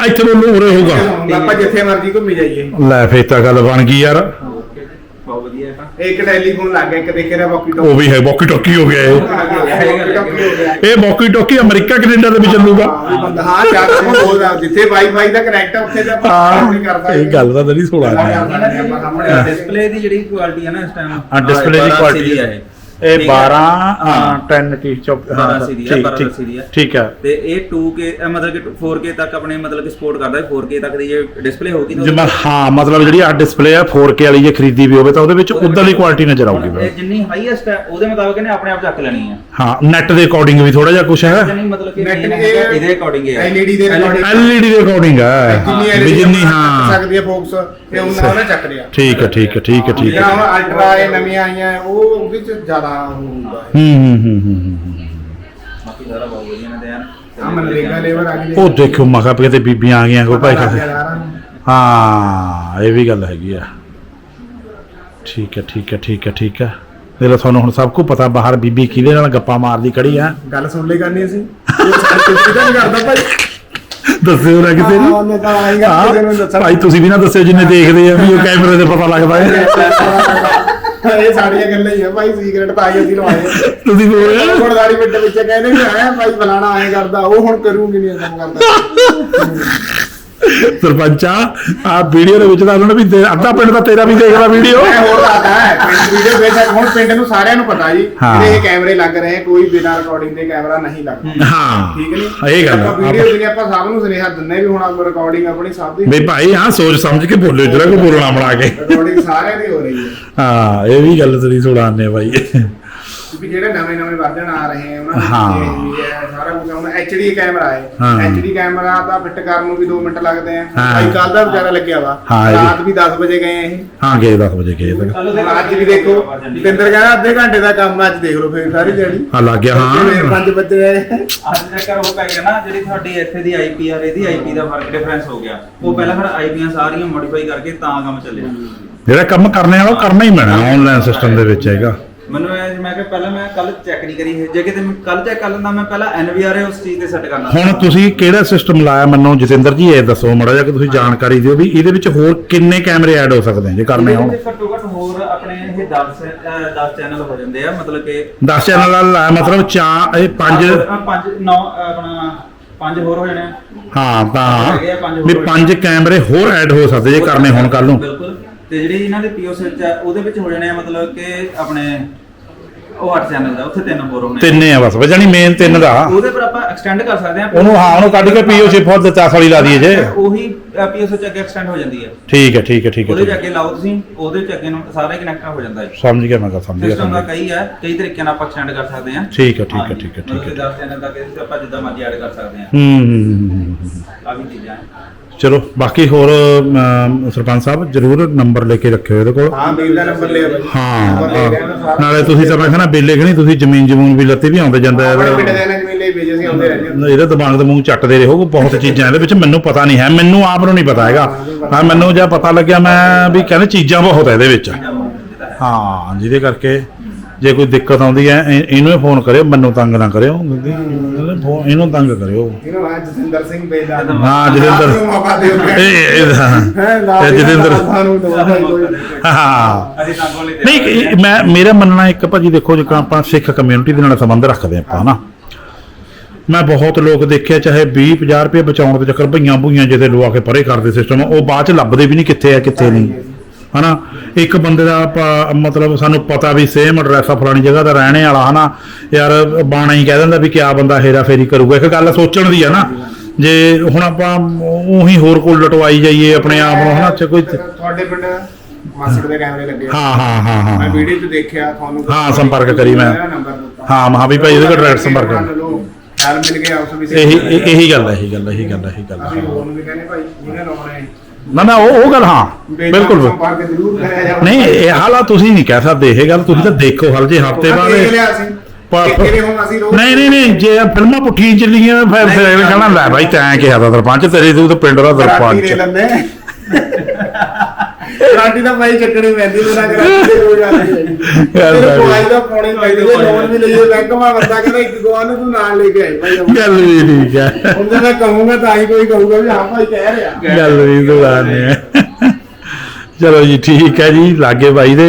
ਇੱਥੇ ਨੂੰ ਉਰੇ ਹੋਊਗਾ ਆਪਾਂ ਜਿੱਥੇ ਮਰਜ਼ੀ ਘੁੰਮੀ ਜਾਈਏ। ਲੈ ਫੇਰ ਤਾਂ ਗੱਲ ਬਣ ਗਈ ਯਾਰ। ਬਹੁਤ ਵਧੀਆ ਹੈ ਤਾਂ। ਇੱਕ ਟੈਲੀਫੋਨ ਲੱਗ ਗਿਆ ਇੱਕ ਦੇਖੇ ਰਿਹਾ ਬਾਕੀ ਉਹ ਵੀ ਹੈ ਵੋਕੀ ਟੋਕੀ ਹੋ ਗਿਆ ਇਹ। ਇਹ ਵੋਕੀ ਟੋਕੀ ਅਮਰੀਕਾ ਕੈਨੇਡਾ ਦੇ ਵਿੱਚ ਚੱਲੂਗਾ। ਹਾਂ ਜ਼ਿਆਦਾ ਬੋਲਦਾ ਜਿੱਥੇ ਵਾਈਫਾਈ ਦਾ ਕਨੈਕਟ ਹੈ ਉੱਥੇ ਤਾਂ ਆਪਾਂ ਨਹੀਂ ਕਰਦਾ ਹਾਂ ਇਹ ਗੱਲ ਤਾਂ ਨਹੀਂ ਸੁਣਾ। ਡਿਸਪਲੇ ਦੀ ਜਿਹੜੀ ਕੁਆਲਿਟੀ ਹੈ ਨਾ ਇਸ ਟਾਈਮ ਹਾਂ ਡਿਸਪਲੇ ਦੀ ਕੁਆਲਿਟੀ ਹੈ ਇਹ ਠੀਕ ਹੈ। 12 ਹਾਂ 10 ਕੀ ਚੌਪ ਹਾਂ 12 CD ਹੈ, ਠੀਕ 12 ਠੀਕ CD ਹੈ। ਠੀਕ ਹੈ। ਤੇ ਇਹ 2K ਅਹ ਮਤਲਬ ਕਿ 4K ਤੱਕ ਆਪਣੇ ਮਤਲਬ ਕਿ ਸਪੋਰਟ ਕਰਦਾ ਹੈ। 4K ਤੱਕ ਦੀ ਜੇ ਡਿਸਪਲੇ ਹੋਊਗੀ ਜਿਵੇਂ ਹਾਂ ਮਤਲਬ ਜਿਹੜੀ ਆ ਡਿਸਪਲੇ ਆ 4K ਵਾਲੀ ਜੇ ਖਰੀਦੀ ਵੀ ਹੋਵੇ ਤਾਂ ਉਹਦੇ ਵਿੱਚ ਉਦਾਂ ਦੀ ਕੁਆਲਿਟੀ ਨਜ਼ਰ ਆਊਗੀ। ਜਿੰਨੀ ਹਾਈਐਸਟ ਹੈ ਉਹਦੇ ਮੁਤਾਬਕ ਇਹਨੇ ਆਪਣੇ ਆਪ ਚੱਕ ਲੈਣੀ ਹੈ। ਹਾਂ ਨੈਟ ਦੇ ਅਕੋਰਡਿੰਗ ਵੀ ਥੋੜਾ ਜਿਹਾ ਕੁਝ ਹੈ। ਜਿੰਨੀ ਮਤਲਬ ਕਿ ਹੈਗਾ, ਇਹਦੇ ਅਕੋਰਡਿੰਗ ਹੈ LED ਦੇ according- LED ਦੇ ਅਕੋਰਡਿੰਗ ਹੈ। ਜਿੰਨੀ ਵੀ ਜਿੰਨੀ ਚੱਕ ਹਾਂ। ਸਕਦੀ ਹੈ ਫੋਕਸ ਤੇ ਉਹਨਾਂ ਉਹਨੇ ਚੱਕ ਲਿਆ। ਠੀਕ ਹੈ ਠੀਕ ਹੈ ਠੀਕ ਹੈ ਠੀਕ ਹੈ। ਅਲਟਰਾ ਇਹ ਨਵੀਆਂ ਆਈਆਂ ਉਹ ਉਹਦੇ ਚ ਜ਼ਿਆਦਾ ਹੁੰਦਾ ਹੈ। ਹੂੰ ਹੂੰ ਹੂੰ ਹੂੰ, ਹੂੰ ਬਾਕੀ ਸਾਰਾ ਬਹੁਤ ਵਧੀਆ ਨੇ ਦੇਣ ਆ ਮਨਰੇਗਾ ਲੇਬਰ ਆ ਗਈ ਉਹ ਦੇਖੋ ਮਖਾ ਪੇ ਤੇ ਬੀਬੀਆਂ ਆ ਗਈਆਂ ਕੋ ਭਾਈ ਨੂੰ। ਹਾਂ ਇਹ ਵੀ ਗੱਲ ਹੈਗੀ ਆ। ਠੀਕ ਹੈ ਠੀਕ ਹੈ ਠੀਕ ਹੈ ਠੀਕ ਹੈ। ਦੇ ਲੋ ਤੁਹਾਨੂੰ ਹੁਣ ਸਭ ਕੁਝ ਪਤਾ ਬਾਹਰ ਬੀਬੀ ਕਿਹਦੇ ਨਾਲ ਗੱਪਾਂ ਮਾਰਦੀ ਖੜੀ ਆ। ਗੱਲ ਸੁਣ ਲਈ ਕਰਨੀ ਅਸੀਂ। ਕੁਝ ਨਹੀਂ ਕਰਦਾ ਭਾਈ। ਦੱਸਿਓ ਨਾ ਕਿਸੇ ਹਾਂ, ਨੂੰ ਉਹਨੇ ਤਾਂ ਆਈ ਗੱਲ ਕਿਸੇ ਨੂੰ ਹਾਂ ਦੱਸਣਾ। ਭਾਈ ਤੁਸੀਂ ਵੀ ਨਾ ਦੱਸਿਓ ਜਿੰਨੇ ਦੇਖਦੇ ਆ ਵੀ ਉਹ ਕੈਮਰੇ ਤੇ ਪਤਾ ਲੱਗਦਾ ਹੈ ਇਹ ਸਾਡੀਆਂ ਗੱਲਾਂ ਹੀ ਆ ਭਾਈ ਸੀਕ੍ਰੇਟ ਤਾਂ ਆਈ ਅਸੀਂ ਲਵਾਏ ਤੁਸੀਂ ਬੋਲ ਗੁਰਦਾਰੀ ਮਿੰਟ ਵਿੱਚ ਕਹਿੰਦੇ ਵੀ ਆਇਆ ਭਾਈ ਫਲਾਣਾ ਐਂ ਕਰਦਾ ਉਹ ਹੁਣ ਕਰੂਗੀ ਨਹੀਂ ਕੰਮ ਕਰਦਾ। ਸਰਪੰਚਾ ਆ ਵੀਡੀਓ ਦੇ ਵਿੱਚ ਤਾਂ ਉਹਨਾਂ ਨੇ ਵੀ ਅੱਧਾ ਪਿੰਡ ਦਾ ਤੇਰਾ ਵੀ ਦੇਖਦਾ ਵੀਡੀਓ ਮੈਂ ਹੋਰ ਦੱਸਦਾ ਹੈ ਪਿੰਡ ਵੀਡੀਓ ਬੇਸ਼ੱਕ ਹੁਣ ਪਿੰਡ ਨੂੰ ਸਾਰਿਆਂ ਨੂੰ ਪਤਾ ਜੀ। ਜਿਹੜੇ ਇਹ ਕੈਮਰੇ ਲੱਗ ਰਹੇ ਕੋਈ ਬਿਨਾਂ ਰਿਕਾਰਡਿੰਗ ਦੇ ਕੈਮਰਾ ਨਹੀਂ ਲੱਗਦਾ। ਹਾਂ। ਠੀਕ ਨਹੀਂ ਇਹ ਗੱਲ ਵੀਡੀਓ ਜਿਹਨੇ ਆਪਾਂ ਸਭ ਨੂੰ ਸੁਨੇਹਾ ਦਿੰਨੇ ਵੀ ਹੁਣ ਆਪਾਂ ਰਿਕਾਰਡਿੰਗ ਆਪਣੀ ਸਭ ਦੀ ਵੀ ਭਾਈ ਹਾਂ ਸੋਚ ਸਮਝ ਕੇ ਬੋਲੋ ਜਿਹੜਾ ਕੋ ਬੋਲਣਾ ਬਣਾ ਕੇ। ਰਿਕਾਰਡਿੰਗ ਸਾਰਿਆਂ ਦੀ ਹੋ ਰਹੀ ਹੈ। ਹਾਂ ਇਹ ਵੀ ਗੱਲ ਤੇਰੀ ਸੁਣਾਉਂਦੇ ਭਾਈ। ਕਿਉਂਕਿ ਜਿਹੜੇ ਨਵੇਂ ਨਵੇਂ ਵਰਜਨ ਆ ਰਹੇ ਆ ਉਹਨਾਂ ਦੇ ਹਾਂ। ਵਿੱਚ ਇਹ ਹੈ ਸਾਰਾ ਕੁਝ ਹੁਣ ਐਚਡੀ ਕੈਮਰਾ ਹੈ। ਹਾਂ। ਐਚਡੀ ਕੈਮਰਾ ਤਾਂ ਫਿੱਟ ਕਰਨ ਨੂੰ ਵੀ 2 ਮਿੰਟ ਲੱਗਦੇ ਆ। ਹਾਂ। ਭਾਈ ਕੱਲ ਦਾ ਵਿਚਾਰਾ ਲੱਗਿਆ ਵਾ। ਹਾਂ, ਇਹ। ਵੀ- ਰਾਤ ਵੀ 10 ਵਜੇ ਗਏ ਆ ਇਹ। ਹਾਂ ਗਏ 10 ਵਜੇ ਗਏ ਤੱਕ। ਹੁਣ ਅੱਜ ਵੀ ਦੇਖੋ ਜਿੰਦਰ ਕਹਿੰਦਾ ਅੱਧੇ ਘੰਟੇ ਦਾ ਕੰਮ ਅੱਜ ਦੇਖ ਲਓ ਫੇਰ ਸਾਰੀ ਦਿਹਾੜੀ। ਹਾਂ ਲੱਗ ਗਿਆ ਫੇਰ ਹਾਂ 5 ਵਜੇ ਆਏ ਅੱਜ ਚੱਕਰ ਉਹ ਪੈ ਗਿਆ ਨਾ ਜਿਹੜੀ ਤੁਹਾਡੀ ਇੱਥੇ ਦੀ ਆਈਪੀਆਰ ਇਹਦੀ ਆਈਪੀ ਦਾ ਫ਼ਰਕ ਡਿਫਰੈਂਸ ਹੋ ਗਿਆ। ਉਹ ਪਹਿਲਾਂ ਫਿਰ ਆਈਪੀਆਂ ਸਾਰੀਆਂ ਮੋਡੀਫਾਈ ਕਰਕੇ ਤਾਂ ਕੰਮ ਚੱਲਿਆ। ਜਿਹੜਾ ਕੰਮ ਕਰਨੇ ਵਾਲਾ ਉਹ ਕਰਨਾ ਹੀ ਪੈਣਾ ਆਨਲਾਈਨ ਸਿਸਟਮ ਦੇ ਵਿੱਚ ਹੈਗਾ। ਮੈਨੂੰ ਇਹ ਮੈਂ ਕਿ ਪਹਿਲਾਂ ਮੈਂ ਕੱਲ ਚੈੱਕ ਨਹੀਂ ਕਰੀ। ਜੇ ਕਿਤੇ ਕੱਲ ਚੈੱਕ ਕਰ ਲੈਂਦਾ ਮੈਂ ਪਹਿਲਾਂ ਐਨਵੀਆਰ ਉਸ ਚੀਜ਼ ਤੇ ਸੈੱਟ ਕਰਨਾ ਹੁਣ ਤੁਸੀਂ ਕਿਹੜਾ ਸਿਸਟਮ ਲਾਇਆ ਮੈਨੂੰ ਜਤਿੰਦਰ ਜੀ ਇਹ ਦੱਸੋ ਮੜਾ ਜਾ ਕਿ ਤੁਸੀਂ ਜਾਣਕਾਰੀ ਦਿਓ ਵੀ ਇਹਦੇ ਵਿੱਚ ਹੋਰ ਕਿੰਨੇ ਕੈਮਰੇ ਐਡ ਹੋ ਸਕਦੇ ਆ ਜੇ ਕਰਨੇ ਹੋਣ ਘੱਟੋ ਘੱਟ ਹੋਰ ਆਪਣੇ ਇਹ 10 10 ਚੈਨਲ ਹੋ ਜਾਂਦੇ ਆ ਮਤਲਬ ਕਿ 10 ਚੈਨਲ ਲਾਇਆ ਮਤਲਬ ਚਾ ਇਹ ਪੰਜ ਅ, ਪੰਜ ਨੌ ਆਪਣਾ ਪੰਜ ਹੋਰ ਹੋ ਜਾਣੇ। ਹਾਂ ਤਾਂ ਵੀ। ਪੰਜ ਕੈਮਰੇ ਹੋਰ ਐਡ ਹੋ ਸਕਦੇ ਜੇ ਕਰਨੇ ਹੋਣ ਕੱਲ ਨੂੰ ਬਿਲਕੁਲ ਤੇ ਜਿਹੜੀ ਇਹਨਾਂ ਦੇ ਪੀਓ ਸਵਿਚ ਆ ਉਹਦੇ ਵਿੱਚ ਹੋ ਜਾਣੇ ਆ ਮਤਲਬ ਕਿ ਆਪਣੇ ਉਹ 8 ਚੈਨਲ ਦਾ ਉੱਥੇ ਤਿੰਨ ਹੋਰ ਹੋਣੇ ਤਿੰਨੇ ਆ ਬਸ ਵਜਾਣੀ ਮੇਨ ਤਿੰਨ ਦਾ। ਉਹਦੇ ਪਰ ਆਪਾਂ ਐਕਸਟੈਂਡ ਕਰ ਸਕਦੇ ਆ ਉਹਨੂੰ ਹਾਂ ਉਹਨੂੰ ਕੱਢ ਕੇ ਪੀਓ ਸ਼ਿਪ ਹੋਰ 10 ਵਾਲੀ ਲਾ ਦਈਏ ਜੇ। ਉਹੀ ਪੀਓ ਸਵਿਚ ਅੱਗੇ ਐਕਸਟੈਂਡ ਹੋ ਜਾਂਦੀ ਹੈ ਠੀਕ ਹੈ ਠੀਕ ਹੈ ਠੀਕ ਹੈ ਉਹਦੇ ਚ। ਅੱਗੇ ਲਾਓ ਤੁਸੀਂ ਉਹਦੇ ਚ ਅੱਗੇ ਨੂੰ ਸਾਰਾ ਕਨੈਕਟਰ ਹੋ ਜਾਂਦਾ ਹੈ ਸਮਝ ਗਿਆ ਮੈਂ ਗੱਲ ਸਮਝ ਗਿਆ ਸਿਸਟਮ ਦਾ ਕਈ ਹੈ ਕਈ ਤਰੀਕਿਆਂ ਨਾਲ ਆਪਾਂ ਐਕਸਟੈਂਡ ਕਰ ਸਕਦੇ ਹਾਂ ਠੀਕ ਹੈ, ਠੀਕ ਹੈ, ਠੀਕ ਹੈ, ਠੀਕ ਹੈ। ਕਿ 10 ਚੈਨਲ ਇਹਦੇ 'ਚ ਆਪਾਂ ਜਿੱਦਾਂ ਮਰਜ਼ੀ ਐਡ ਕਰ ਸਕਦੇ ਹਾਂ ਹੂੰ ਹੂੰ, ਹੂੰ। ਆ ਵੀ ਚੀਜ਼ਾਂ। ਚਲੋ ਬਾਕੀ ਹੋਰ ਅਮ, ਸਰਪੰਚ ਸਾਹਿਬ ਜਰੂਰ ਨੰਬਰ ਲੈ ਕੇ ਰੱਖਿਓ ਇਹਦੇ ਕੋਲ। ਹਾਂ ਵੀਰ ਦਾ ਨੰਬਰ ਲਿਆ ਬਾਈ ਹਾਂ ਹਾਂ। ਨਾਲੇ ਤੁਸੀਂ ਤਾਂ ਮੈਂ ਕਹਿੰਦਾ ਬੇਲੇ ਖਣੀ ਤੁਸੀਂ ਜ਼ਮੀਨ ਜਮੂਨ ਵੀ ਲੱਤੇ ਵੀ ਆਉਂਦੇ ਜਾਂਦਾ ਆਪਣੇ ਪਿੰਡ ਇਹਦਾ ਦੇ ਨਾਲ ਜ਼ਮੀਨ ਲਈ ਵੇਜੇ ਸੀ ਆਉਂਦੇ ਰਹਿੰਦੇ ਇਹਦੇ ਦਿਮਾਗ ਦੇ ਮੂੰਹ ਚੱਟਦੇ ਰਹੋ ਬਹੁਤ ਚੀਜ਼ਾਂ ਇਹਦੇ ਵਿੱਚ ਮੈਨੂੰ ਪਤਾ ਨਹੀਂ ਹੈ ਮੈਨੂੰ ਆਪ ਨੂੰ ਨਹੀਂ ਪਤਾ ਹੈਗਾ। ਹਾਂ ਮੈਨੂੰ ਜਦ ਪਤਾ ਲੱਗਿਆ ਮੈਂ ਵੀ ਕਹਿੰਦੇ ਚੀਜ਼ਾਂ ਬਹੁਤ ਹੈ ਇਹਦੇ ਵਿੱਚ। ਹਾਂ ਜਿਹਦੇ ਕਰਕੇ ਜੇ ਕੋਈ ਦਿੱਕਤ ਆਉਂਦੀ ਹੈ ਇਹ- ਇਹਨੂੰ ਹੀ ਫੋਨ ਕਰਿਓ ਮੈਨੂੰ ਤੰਗ ਨਾ ਕਰਿਓ। ਇਹਨੂੰ ਫੋਨ- ਇਹਨੂੰ ਤੰਗ ਕਰਿਓ ਆ ਜਸਿੰਦਰ ਸਿੰਘ ਬੇਦਾ ਹਾਂ ਜਤਿੰਦਰ। ਆਪ ਨੂੰ ਮੌਕਾ ਦਿਓ। ਇਹ ਇਹ ਹਾਂ। ਹੈ ਲਾ ਇਹ ਜਤਿੰਦਰ ਸਾਨੂੰ ਦੋ ਭਾਈ ਕੋਈ ਹਾਂ। ਅਸੀਂ ਤਾਂ ਕੋਲੇ ਨਹੀਂ ਇਹ- ਮੈਂ ਮੇਰਾ ਮੰਨਣਾ ਇੱਕ ਭਾਜੀ ਦੇਖੋ ਜਿੱਦਾਂ ਆਪਾਂ ਸਿੱਖ ਕਮਿਊਨਿਟੀ ਦੇ ਨਾਲ ਸੰਬੰਧ ਰੱਖਦੇ ਆਪਾਂ ਨਾ ਮੈਂ ਬਹੁਤ ਲੋਕ ਦੇਖਿਆ ਚਾਹੇ 20 50 ਰੁਪਏ ਬਚਾਉਣ ਦੇ ਚੱਕਰ ਭਈਆਂ ਭੁਈਆਂ ਜਿਹਦੇ ਲਵਾ ਕੇ ਪਰੇ ਕਰਦੇ ਸਿਸਟਮ ਉਹ ਬਾਅਦ ਚ ਲੱਭਦੇ ਵੀ ਨਹੀਂ ਕਿੱਥੇ ਆ ਕਿੱਥੇ ਨਹੀਂ। ਹਨਾ? ਇੱਕ ਬੰਦੇ ਦਾ ਮਤਲਬ ਸਾਨੂੰ ਪਤਾ ਵੀ ਸੇਮ ਐਡਰੈਸ ਆ ਫਲਾਣੀ ਜਗ੍ਹਾ ਦਾ ਰਹਿਣੇ ਵਾਲਾ ਹਨਾ? ਯਾਰ ਬਾਣਾ ਹੀ ਕਹਿ ਦਿੰਦਾ ਵੀ ਕਿਆ ਬੰਦਾ ਹੇਰਾ ਫੇਰੀ ਕਰੂਗਾ। ਇੱਕ ਗੱਲ ਸੋਚਣ ਦੀ ਆ ਨਾ ਜੇ ਹੁਣ ਆਪਾਂ ਉਹੀ ਹੋਰ ਕੋਲ ਲਟਵਾਈ ਜਾਈਏ ਆਪਣੇ ਆਪ ਨੂੰ ਹਨਾ? ਚ ਕੋਈ ਤੁਹਾਡੇ ਪਿੰਡ ਮਾਸੜ ਦੇ ਕੈਮਰੇ ਲੱਗੇ। ਹਾਂ ਹਾਂ ਹਾਂ ਹਾਂ। ਮੈਂ। ਵੀਡੀਓ 'ਚ ਦੇਖਿਆ ਤੁਹਾਨੂੰ ਹਾਂ, ਸੰਪਰਕ ਕਰੀ ਮੈਂ। ਹਾਂ ਮਹਾ ਵੀ ਭਾਈ ਇਹਦੇ ਕੋਲ ਡਾਇਰੈਕਟ ਸੰਪਰਕ ਹਾਲ ਮਿਲ ਗਿਆ ਆਪਸ ਵਿੱਚ ਇਹੀ ਇਹ- ਗੱਲ ਹੈ ਇਹੀ ਗੱਲ ਹੈ ਇਹੀ ਗੱਲ ਹੈ ਇਹੀ ਗੱਲ ਹੈ। ਨੂੰ ਨਾ ਉਹ ਉਹ ਗੱਲ ਹਾਂ। ਬਿਲਕੁਲ ਨਹੀਂ ਇਹ ਹਾਲਾ ਤੁਸੀਂ ਨਹੀਂ ਕਹਿ ਸਕਦੇ ਇਹ ਗੱਲ ਤੁਸੀਂ ਤਾਂ ਦੇਖੋ ਹਲ ਜੇ ਹਫ਼ਤੇ ਬਾਅਦ ਨਹੀਂ ਨਹੀਂ ਨਹੀਂ ਜੇ ਫਿਲਮਾਂ ਪੁੱਠੀਆਂ ਚੱਲੀਆਂ ਫਿਰ ਫਿਰ ਇਹ ਕਹਿਣਾ ਲੈ ਭਾਈ ਤੈਂ ਕਿਹਾ ਤਾਂ ਸਰਪੰਚ ਤੇਰੇ ਤੂੰ ਤਾਂ ਪਿੰਡ ਦਾ ਗਾਰੰਟੀ ਦੇ ਸਰਪੰਚ ਲੈਂਦੇ। ਗਾਰੰਟੀ ਤਾਂ ਭਾਈ ਚੱਕਣੀ ਪੈਂਦੀ ਬਿਨਾ ਗਾਰੰਟੀ ਦੇ ਹੋ ਜਾਂਦੀ ਹੈ ਯਾਰ ਤੇਰੇ ਭਾਈ। ਦਾ ਪਾਉਣੀ ਪੈਂਦੀ ਜੇ ਲੋਨ ਵੀ ਲਈਏ ਬੈਂਕ ਮਾ ਬੰਦਾ ਕਹਿੰਦਾ ਇੱਕ ਗਵਾਨ ਨੂੰ ਤੂੰ ਨਾਲ ਲੈ ਕੇ ਆਈ ਭਾਈ ਗੱਲ ਵੀ ਠੀਕ ਹੈ। ਹੁਣ ਜੇ ਮੈਂ ਕਹੂੰਗਾ ਤਾਂ ਹੀ ਕੋਈ ਕਹੂਗਾ ਵੀ ਹਾਂ ਭਾਈ ਕਹਿ ਰਿਹਾ। ਗੱਲ ਵੀ ਦੁਆਨੇ ਹੈ ਚਲੋ ਜੀ ਠੀਕ ਹੈ ਜੀ ਲਾਗੇ ਬਾਈ ਦੇ